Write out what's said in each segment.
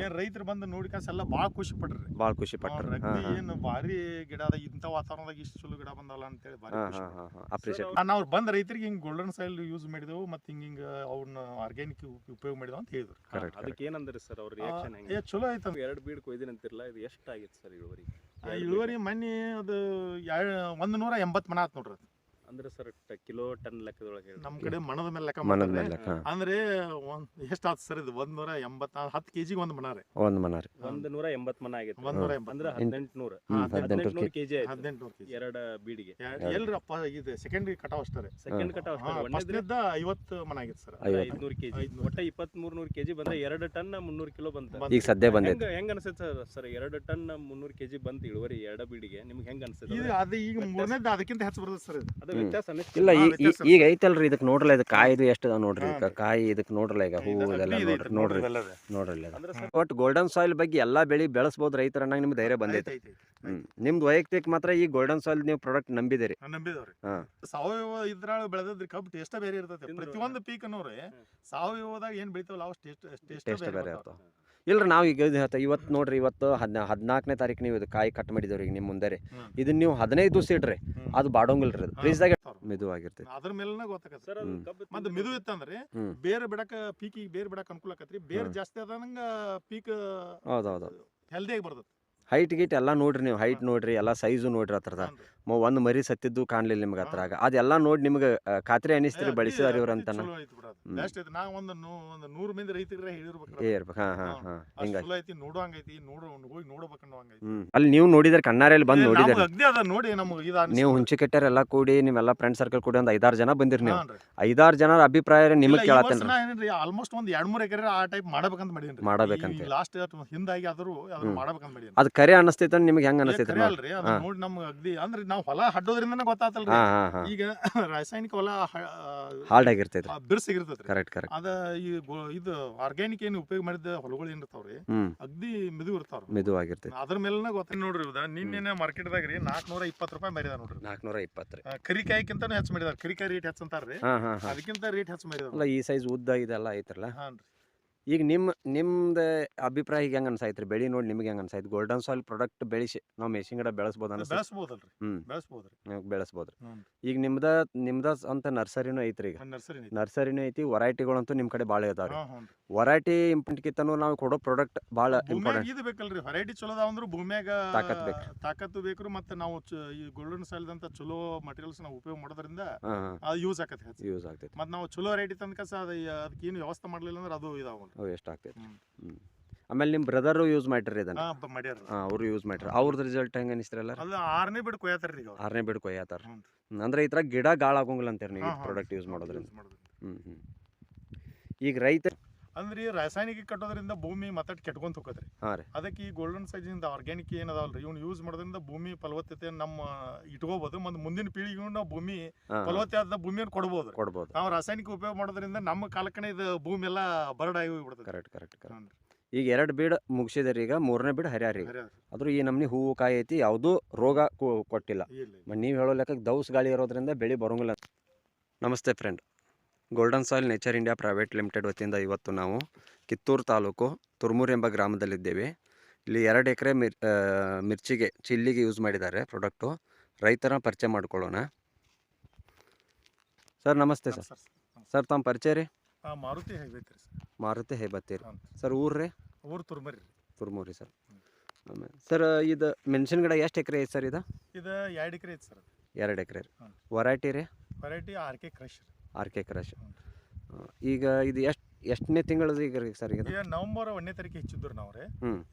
ಏನ್ ರೈತರು ಬಂದು ನೋಡಿಕಾಸ್ ಎಲ್ಲ ಬಾಳ ಖುಷಿ ಪಟ್ರಿ. ಬಾಳ ಖುಷಿ ಪಟ್ರಿ. ಏನ್ ಭಾರಿ ಗಿಡ ಅದ. ಇಂತ ವಾತಾವರಣದಾಗ ಇಷ್ಟು ಚಲೋ ಗಿಡ ಬಂದಲ್ಲ ಅಂತ ಹೇಳಿ ಅಪ್ರಿಷಿಯೇಟ್ ನಾವು ಬಂದ ರೈತರಿಗೆ ಹಿಂಗ್ ಗೋಲ್ಡನ್ ಸಾಯಿಲ್ ಯೂಸ್ ಮಾಡಿದೆವು ಮತ್ತೆ ಹಿಂಗ ಹಿಂಗ ಅವ್ನ ಆರ್ಗ್ಯಾನಿಕ್ ಉಪಯೋಗ ಮಾಡಿದೆವು ಅಂತ ಹೇಳಿದ್ರು. ಕರೆಕ್ಟ್ ಅದಕ್ಕೆ ಏನಂದ್ರಿ ಸರ್ ಅವ್ರ ರಿಯಾಕ್ಷನ್ ಏ ಚಲೋ ಆಯ್ತು. ಎರಡು ಬೀಡ್ ಕೊಯ್ದಿನಂತಿರಲ್ಲ ಇದು ಎಷ್ಟಾಗಿತ್ತು ಸರ್ ಇಳುವರಿ? ಆ, ಇಳುವರಿ ಮನಿ ಅದು ಒಂದ್ ನೂರ ಎಂಬತ್ ಮನ ಆತ್ ನೋಡ್ರಿ. ಅಂದ್ರೆ ಸರ್ ಕಿಲೋ ಟನ್ ಲೆಕ್ಕದೊಳಗೆ ನಮ್ಮ ನಮ್ ಕಡೆ ಮಣದ ಮೇಲೆ ಲೆಕ್ಕ ಮನದ ಮಾಡ್ತಾರೆ. ಮೇಲೆ ಲೆಕ್ಕ. ಅಂದ್ರೆ ಒಂದ್ ಎಷ್ಟ್ ಆತ್ ಸರ್ ಇದು? ಒಂದ್ ನೂರ ಎಂಬತ್ತ ಹತ್ತು ಕೆಜಿಗೆ ಒಂದ್ ಮನ ರೀ. ಒಂದು ಮನ ರೀ. ಒಂದ್ ನೂರ ಎಂಬತ್ ಮನ ಆಗಿತ್ತು ಒಂದ್ ನೂರ. ಎಂಬತ್ತು ಅಂದ್ರೆ ಹದಿನೆಂಟು ನೂರ ಹ್ಮ್, ಹದಿನೆಂಟು ಹದಿನೆಂಟು ನೂರು ಕೆಜಿ. ಆಯ್ತು. ಹದಿನೆಂಟು ನೂರು ಕೆಜಿ. ಎರಡ ಬೀಡಿಗೆ. ಎಲ್ರಪ್ಪ ಇದು ಸೆಕೆಂಡ್ ಕಟಾವ್ ಅಷ್ಟೇ ರೀ. ಸೆಕೆಂಡ್ ಕಟ ಫಸ್ಟ್ ಫಸ್ಟ್ನೇದ ಐವತ್ತು ಮನ ಆಗಿತ್ತು ಸರ್. ಐವತ್ತು. ಐದ್ನೂರು ಕೆಜಿ. ಐದ್ನೂರು. ಒಟ್ಟ ಇಪ್ಪತ್ತ್ ಮೂರ್ ನೂರು ಕೆಜಿ ಬಂದ್ರೆ ಎರಡು ಟನ್ ಮುನ್ನೂರು ಕಿಲೋ ಬಂತ. ಈಗ ಸದ್ಯ ಬಂದೈತೆ. ಹೆಂಗ್ ಹೆಂಗ ಅನ್ಸುತ್ತೆ ಸರ್ ಸರ್ ಎರಡು ಟನ್ ಮುನ್ನೂರು ಕೆಜಿ ಬಂತ ಇಳುವರಿ ಎರಡ ಬೀಡಿಗೆ. ನಿಮ್ಗೆ ಹೆಂಗ ಅನ್ಸುತ್ತೆ ಇದು ಅದು ಈಗ ವ್ಯತ್ಯಾಸ- ಅದಕ್ಕಿಂತ ಹೆಚ್ಚು ಬರ್ತದೆ ಸರ್ ಇದು. ಅದು ಇಲ್ಲ ಹಾ, ಈ- ಈಗ ಐತಲ್ರಿ ಇದಕ್ಕೆ ನೋಡ್ರಲ್ಲ ಇದು ಕಾಯಿದು ಎಷ್ಟು ಅದ ನೋಡ್ರಿ ಈಗ. ಕಾಯಿ ಇದಕ್ಕೆ ನೋಡ್ರಲ್ಲ ಈಗ ಹೂವು ಇದು ಇದೆಲ್ಲ ನೋಡ್ರಿ ನೋಡ್ರಿ. ಇವೆಲ್ಲ ನೋಡ್ರಿ ಇದು. ಅಂದ್ರೆ ಒಟ್ಟು ಗೋಲ್ಡನ್ ಸಾಯಿಲ್ ಬಗ್ಗೆ ಎಲ್ಲಾ ಬೆಳಿ ಬೆಳೆಸ್ಬೋದು ರೈತರ ಅನ್ನಂಗೆ ನಿಮ್ಗೆ ಧೈರ್ಯ ಬಂದೈತೆ. ಹ್ಮ್. ನಿಮ್ದು ವೈಯಕ್ತಿಕ ಮಾತ್ರ ಈ ಗೋಲ್ಡನ್ ಸಾಯಿಲ್ ನೀವು ಪ್ರಾಡಕ್ಟ್ ನಂಬಿದಿರಿ. ನಂಬಿದವ್ರಿ. ಹಾ. ಸಾವಯವ ಇದ್ರಾಗ ಬೆಳೆದ್ರಿ ಕಬ್ಬು ಟೇಸ್ಟ್ ಬೇರೆ ಇರ್ತೈತಿ ತಿಂದ್ರು. ಪ್ರತಿಯೊಂದು ಪೀಕ್ ನೋಡ್ರಿ ಸಾವಯವದಾಗ ಏನ್ ಬೆಳಿತಾವಲ್ಲ ಅವು ಟೇಸ್ಟ್ ಟೇಸ್ಟ್ ಟೇಸ್ಟ್ ಬೇರೆ ಬೇರೆ ಇರ್ತಾವ. ಇಲ್ರಿ ನಾವು ಈಗ ಇದು ಹೇಳ್ತಾ ಇವತ್ತು ನೋಡ್ರಿ ಇವತ್ತು ಹದಿನಾ ಹದಿನಾಲ್ಕನೇ ತಾರೀಕು ನೀವು ಇದು ಕಾಯಿ ಕಟ್ ಮಾಡಿದವ್ರಿ ಈಗ ನಿಮ್ಮ ಮುಂದೆ ರೀ. ಇದನ್ನ ನೀವು ಹದಿನೈದು ದಿವಸ ಇಡ್ರಿ ಅದು ಬಾಡೋಂಗಿಲ್ರಿ ಅದು. ಫ್ರೀಜ್ದಾಗ ಮೆದು ಆಗಿರ್ತೈತಿ. ಅದ್ರ ಮೇಲೆ ಗೊತ್ತಾಗತ್ತೆ ಸರ್ ಅದು ಹ್ಮ್. ಕಬ್ಬು ಮತ್ತೆ ಮೆದು ಇತ್ತಂದ್ರೆ. ಬೇರೆ ಬಿಡಕ ಪೀಕಿಗೆ ಬೇರೆ ಬಿಡಕ್ ಅನುಕೂಲ ಆಕತ್ರಿ. ಬೇರೆ. ಜಾಸ್ತಿ ಆದಂಗ ಪೀಕ್ ಹೌದೌದು. ಹೌದು ಹೆಲ್ದಿ ಆಗಿ ಬರ್ತದೆ ಹೈಟ್ ಗೀಟ್ ಎಲ್ಲ ನೋಡ್ರಿ ನೀವು ಹೈಟ್ ನೋಡ್ರಿ ಎಲ್ಲ ಸೈಜು ನೋಡ್ರಿ ಹತ್ರದ ಒಂದು ಮರಿ ಸತ್ತಿದ್ದು ಕಾಣ್ಲಿಲ್ಲ ನಿಮ್ಗೆ ಅದ್ರಾಗ. ಅದೆಲ್ಲ ನೋಡಿ ನಿಮ್ಗೆ ಖಾತ್ರಿ ಅನಿಸ್ತೀರಿ ಬಳಸಿದಾರ ಇವ್ರು ಅಂತ ಇರ್ಬೇಕು ಹಾಂ ಹಾಂ ಹಾಂ. ಹಿಂಗಾಗಿ ಅಲ್ಲಿ ನೀವು ನೋಡಿದ್ರೆ ಕಣ್ಣಾರಲ್ಲಿ ಬಂದು ಬಂದ್ ನೋಡಿದಾರೆ. ನೀವು ಹುಂಚಿ ಕೆಟ್ಟರ್ ಎಲ್ಲ ಕೂಡಿ ನಿಮ್ಮೆಲ್ಲ ಫ್ರೆಂಡ್ ಸರ್ಕಲ್ ಕೂಡಿ ಒಂದು ಐದಾರು ಜನ ಬಂದಿರಿ ನೀವು. ಐದಾರು ಜನರ ಅಭಿಪ್ರಾಯ ನಿಮಗೆ ಕೇಳತ್ತೇನ್ರಿ. ಏನ್ರಿ ಆಲ್ಮೋಸ್ಟ್ ಒಂದು ಎರಡು ಮೂರು ಎಕರೆ ಆ ಟೈಪ್ ಮಾಡ್ಬೇಕಂತ ಮಾಡಬೇಕಂತ. ಲಾಸ್ಟ್ ಹಿಂದಾಗಿ ಆದರೂ ಅದನ್ನ ಮಾಡಬೇಕಂತ ಅದು ಕರೆ ಅನ್ನಿಸ್ತೈತೆ ನಿಮ್ಗೆ ಹೆಂಗೆ ನೋಡಿ. ಅಲ್ರಿ ಹಾ. ನೋಡಿ ನಮ್ಗೆ ಅಗ್ದಿ. ಅಂದ್ರೆ ನಾವು ಹೊಲ ಹಡ್ಡೋದ್ರಿಂದನೇ ಗೊತ್ತಾತಲ್ರಿ. ಹಾಂ ಹಾಂ ಹಾಂ. ಈಗ ರಾಸಾಯನಿಕ ಹೊಲ ಹಾರ್ಡ್ ಆಗಿರ್ತೈತೆ. ಬಿರ್ಸಿಗಿರ್ತೈತ್ರಿ ಕರೆಕ್ಟ್ ಕರೆಕ್ಟ್ ಅದ ಈ ಗೊ- ಇದು ಆರ್ಗ್ಯಾನಿಕ್ ಏನು ಉಪಯೋಗ ಮಾಡಿದ ಹೊಲಗಳು ಏನ್ ಇರ್ತಾವ್ರಿ ಹ್ಮ್. ಅಗ್ದಿ ಮೆದು ಇರ್ತಾವ್ರಿ ಮಿದು ಆಗಿರ್ತೈತೆ. ಅದ್ರ ಮೇಲೆ ಗೊತ್ತ ನೋಡ್ರಿ ಇದ ನಿನ್ನೆ ಮಾರ್ಕೆಟ್ದಾಗ ರೀ ನಾಲ್ಕನೂರ ಇಪ್ಪತ್ತು ರೂಪಾಯಿ ಮಾರಿದ ನೋಡ್ರಿ ನಾಲ್ಕುನೂರ ಇಪ್ಪತ್ತು ರೀ. ಆ, ಕರಿಕಾಯಿಕ್ಕಿಂತ ಹೆಚ್ಚು ಮಾಡಿದಾರೆ ಕರಿಕಾಯಿ ರೇಟ್ ಹೆಚ್ಚು ಅಂತಾರ್ರಿ ಹಾಂ ಹಾಂ ಹಾಂ. ಅದಕ್ಕಿಂತ ರೇಟ್ ಹೆಚ್ಚು ಮಾಡಿದಾರೆ ಅಲ್ಲ ಈ ಸೈಜ್ ಉದ್ದ ಇದೆಲ್ಲ ಐತ್ರಲ್ಲ ಹಾನ್ ರೀ ಈಗ ನಿಮ್ಮ ನಿಮ್ದು ಅಭಿಪ್ರಾಯ ಈಗ ಹೆಂಗೆ ರೀ ಬೆಳಿ ನೋಡಿ ನಿಮ್ಗೆ ಹೆಂಗೆ ಅನ್ಸಾಯ್ತು? ಗೋಲ್ಡನ್ ಸಾಯಿಲ್ ಪ್ರಾಡಕ್ಟ್ ಬೆಳೆಸಿ ನಾವು ಮೆಷಿನ್ ಗಿಡ ಬೆಳೆಸ್ಬೋದು ಅನ್ಸುತ್ತೆ? ಬೆಳೆಸ್ಬೋದಲ್ರಿ. ಬೆಳೆಸ್ಬೋದ್ರಿ. ಈಗ ನಿಮ್ದ ನಿಮ್ದ ಅಂತ ನರ್ಸರಿನೂ ಐತ್ರಿ ಈಗ. ನರ್ಸರಿ ನರ್ಸರಿನೂ ಐತಿ ವರೈಟಿಗಳಂತೂ ನಿಮ್ಮ ಕಡೆ ಭಾಳ ಇದಾವ ಹಾ ಹ್ಞೂ ವೆರೈಟಿ ಇಂಪಾರ್ಟೆಂಟ್ಕಿಂತನೂ ನಾವು ಕೊಡೋ ಪ್ರಾಡಕ್ಟ್ ಭಾಳ ಭೂಮ್ಯಾಗ ಇಂಪಾರ್ಟೆಂಟ್ ಇದು ಬೇಕಲ್ರಿ. ವೆರೈಟಿ ಚಲೋ ಅದಾವ ಅಂದ್ರೆ ಭೂಮ್ಯಾಗ ತಾಕತ್ ಬೇಕ್ರಿ. ತಾಕತ್ತು ಬೇಕ್ರಿ ಮತ್ತೆ ನಾವು ಚ- ಈ ಗೋಲ್ಡನ್ ಸಾಯಿಲ್ದಂತ ಚಲೋ ಮಟೀರಿಯಲ್ಸ್ ನಾವು ಉಪಯೋಗ ಮಾಡೋದ್ರಿಂದ ಹಾಂ ಅದು ಯೂಸ್ ಆಕತಿ ಯೂಸ್ ಆಗ್ತೈತಿ ಮತ್ತೆ ನಾವು ಚಲೋ ವೆರೈಟಿ ತನಕ ಅದಕ್ಕೆ ಏನು ವ್ಯವಸ್ಥೆ ಮಾಡಲಿಲ್ಲ ಅಂದ್ರೆ ಅದು ಇದಾವಲ್ರಿ. ಅವು ಎಷ್ಟು ಆಗ್ತೈತಿ. ಹ್ಞೂ ಆಮೇಲೆ ನಿಮ್ಮ ಬ್ರದರು ಯೂಸ್ ಮಾಡಿರಿ ಇದನ್ನ? ಹಾ ಅವರು ಯೂಸ್ ಮಾಡ್ರಿ ಅವ್ರದ್ದು ರಿಸಲ್ಟ್ ಹೆಂಗೆ ಅನಿಸ್ತಿರಲ್ಲ ಅಲ್ಲ ಆರನೇ ಬಿಡ್ ಕೊಯ್ಯಾತಾರ ರೀ. ಆರನೇ ಬಿಡ್ ಕೊಯ್ಯತ್ತಾರ ಹ್ಞೂ ಅಂದ್ರೆ ಈ ಥರ ಗಿಡ ಗಾಳಾಗೋಂಗಿಲ್ಲ ಅಂತೀರಿ ನೀವು. ಪ್ರಾಡಕ್ಟ್ ಯೂಸ್ ಮಾಡೋದ್ರಿಂದ. ಹ್ಮ್ ಮಾಡೋದ್ರಿಂದ. ಹ್ಞೂ ಹ್ಞೂ ಈಗ ರೈತ ಅಂದ್ರಿ ರಾಸಾಯನಿಕ ಕಟ್ಟೋದ್ರಿಂದ ಭೂಮಿ ಮತ್ತಟ್ ಕೆಟ್ಕೊಂತ ಹೋಗತ್ರಿ ಹಾಂ ರೀ. ಅದಕ್ಕೆ ಈ ಗೋಲ್ಡನ್ ಸೈಜಿಂದ ಆರ್ಗ್ಯಾನಿಕ್ ಏನದಾವಲ್ರಿ? ಇವ್ನ ಯೂಸ್ ಮಾಡೋದ್ರಿಂದ ಭೂಮಿ ಫಲವತ್ತತೆ ನಮ್ಮ ಇಟ್ಕೋಬಹುದು ಮತ್ತು ಮುಂದಿನ ಪೀಳಿಗೆಗೂ ನಾವು ಭೂಮಿ ಫಲವತ್ತೆ ಆದ ಭೂಮಿಯನ್ನು ಕೊಡ್ಬೋದು ಕೊಡ್ಬೋದು. ನಾವು ರಾಸಾಯನಿಕ ಉಪಯೋಗ ಮಾಡೋದ್ರಿಂದ ನಮ್ಮ ಕಾಲಕ್ಕನೇ ಇದು ಭೂಮಿ ಎಲ್ಲ ಬರಡಾಗಿ ಹೋಗ್ಬಿಡ್ತದೆ. ಕರೆಕ್ಟ್ ಕರೆಕ್ಟ್ ಕರೆಕ್ಟ್ ಈಗ ಎರಡು ಬೀಡ್ ಮುಗಿಸಿದಾರೆ ಈಗ. ಮೂರನೇ ಬೀಡ ಹರಿಯಾರಿ. ಆದ್ರೂ ಈ ನಮ್ನಿ ಹೂವು ಕಾಯಿ ಐತಿ ಯಾವುದೂ ರೋಗ ಕೊಟ್ಟಿಲ್ಲ. ನೀವು ಹೇಳೋ ಲೆಕ್ಕ ದೌಸ್ ಗಾಳಿ ಇರೋದ್ರಿಂದ ಬೆಳೆ ಬರೋಂಗಿಲ್ಲ ನಮಸ್ತೆ friend golden soil nature India private limited ವತಿಯಿಂದ ಇವತ್ತು ನಾವು ಕಿತ್ತೂರು ತಾಲೂಕು ತುರ್ಮೂರು ಎಂಬ ಗ್ರಾಮದಲ್ಲಿದ್ದೇವೆ. ಇಲ್ಲಿ ಎರಡು ಎಕರೆ ಮಿರ್ ಮಿರ್ಚಿಗೆ ಚಿಲ್ಲಿಗೆ ಯೂಸ್ ಮಾಡಿದ್ದಾರೆ ಪ್ರಾಡಕ್ಟು ರೈತರ ಪರಿಚಯ ಮಾಡ್ಕೊಳ್ಳೋಣ. ಸರ್ ನಮಸ್ತೆ ಸರ್. ಸರ್. ತಮ್ಮ ಪರಿಚಯ ರೀ? ಮಾರುತಿ ಸರ್. ಮಾರುತಿ ಹೇಬತ್ತೀರಿ. ಸರ್. ಊರು ರೀ? ಊರು ತುರ್ಮರಿ ರೀ. ತುರ್ಮೂರಿ ಸರ್. ಆಮೇಲೆ ಸರ್ ಇದು ಮೆಣಸಿನ ಗಿಡ ಎಷ್ಟು ಎಕರೆ ಐತೆ ಸರ್ ಇದು? ಇದು ಎರಡು ಎಕರೆ ಐತೆ ಸರ್ ಎರಡು ಎಕರೆ ರೀ. ವರೈಟಿ ರೀ? Variety R K crush R K crush ಈಗ ಇದು ಎಷ್ಟು ಎಷ್ಟನೇ ತಿಂಗಳದ ಈಗ ರೀ ಸರ್ ಇದು? ಈಗ ನವೆಂಬರ್ ಒಂದನೇ ತಾರೀಕು ಹೆಚ್ಚಿದ್ರು ನಾವು ರೀ.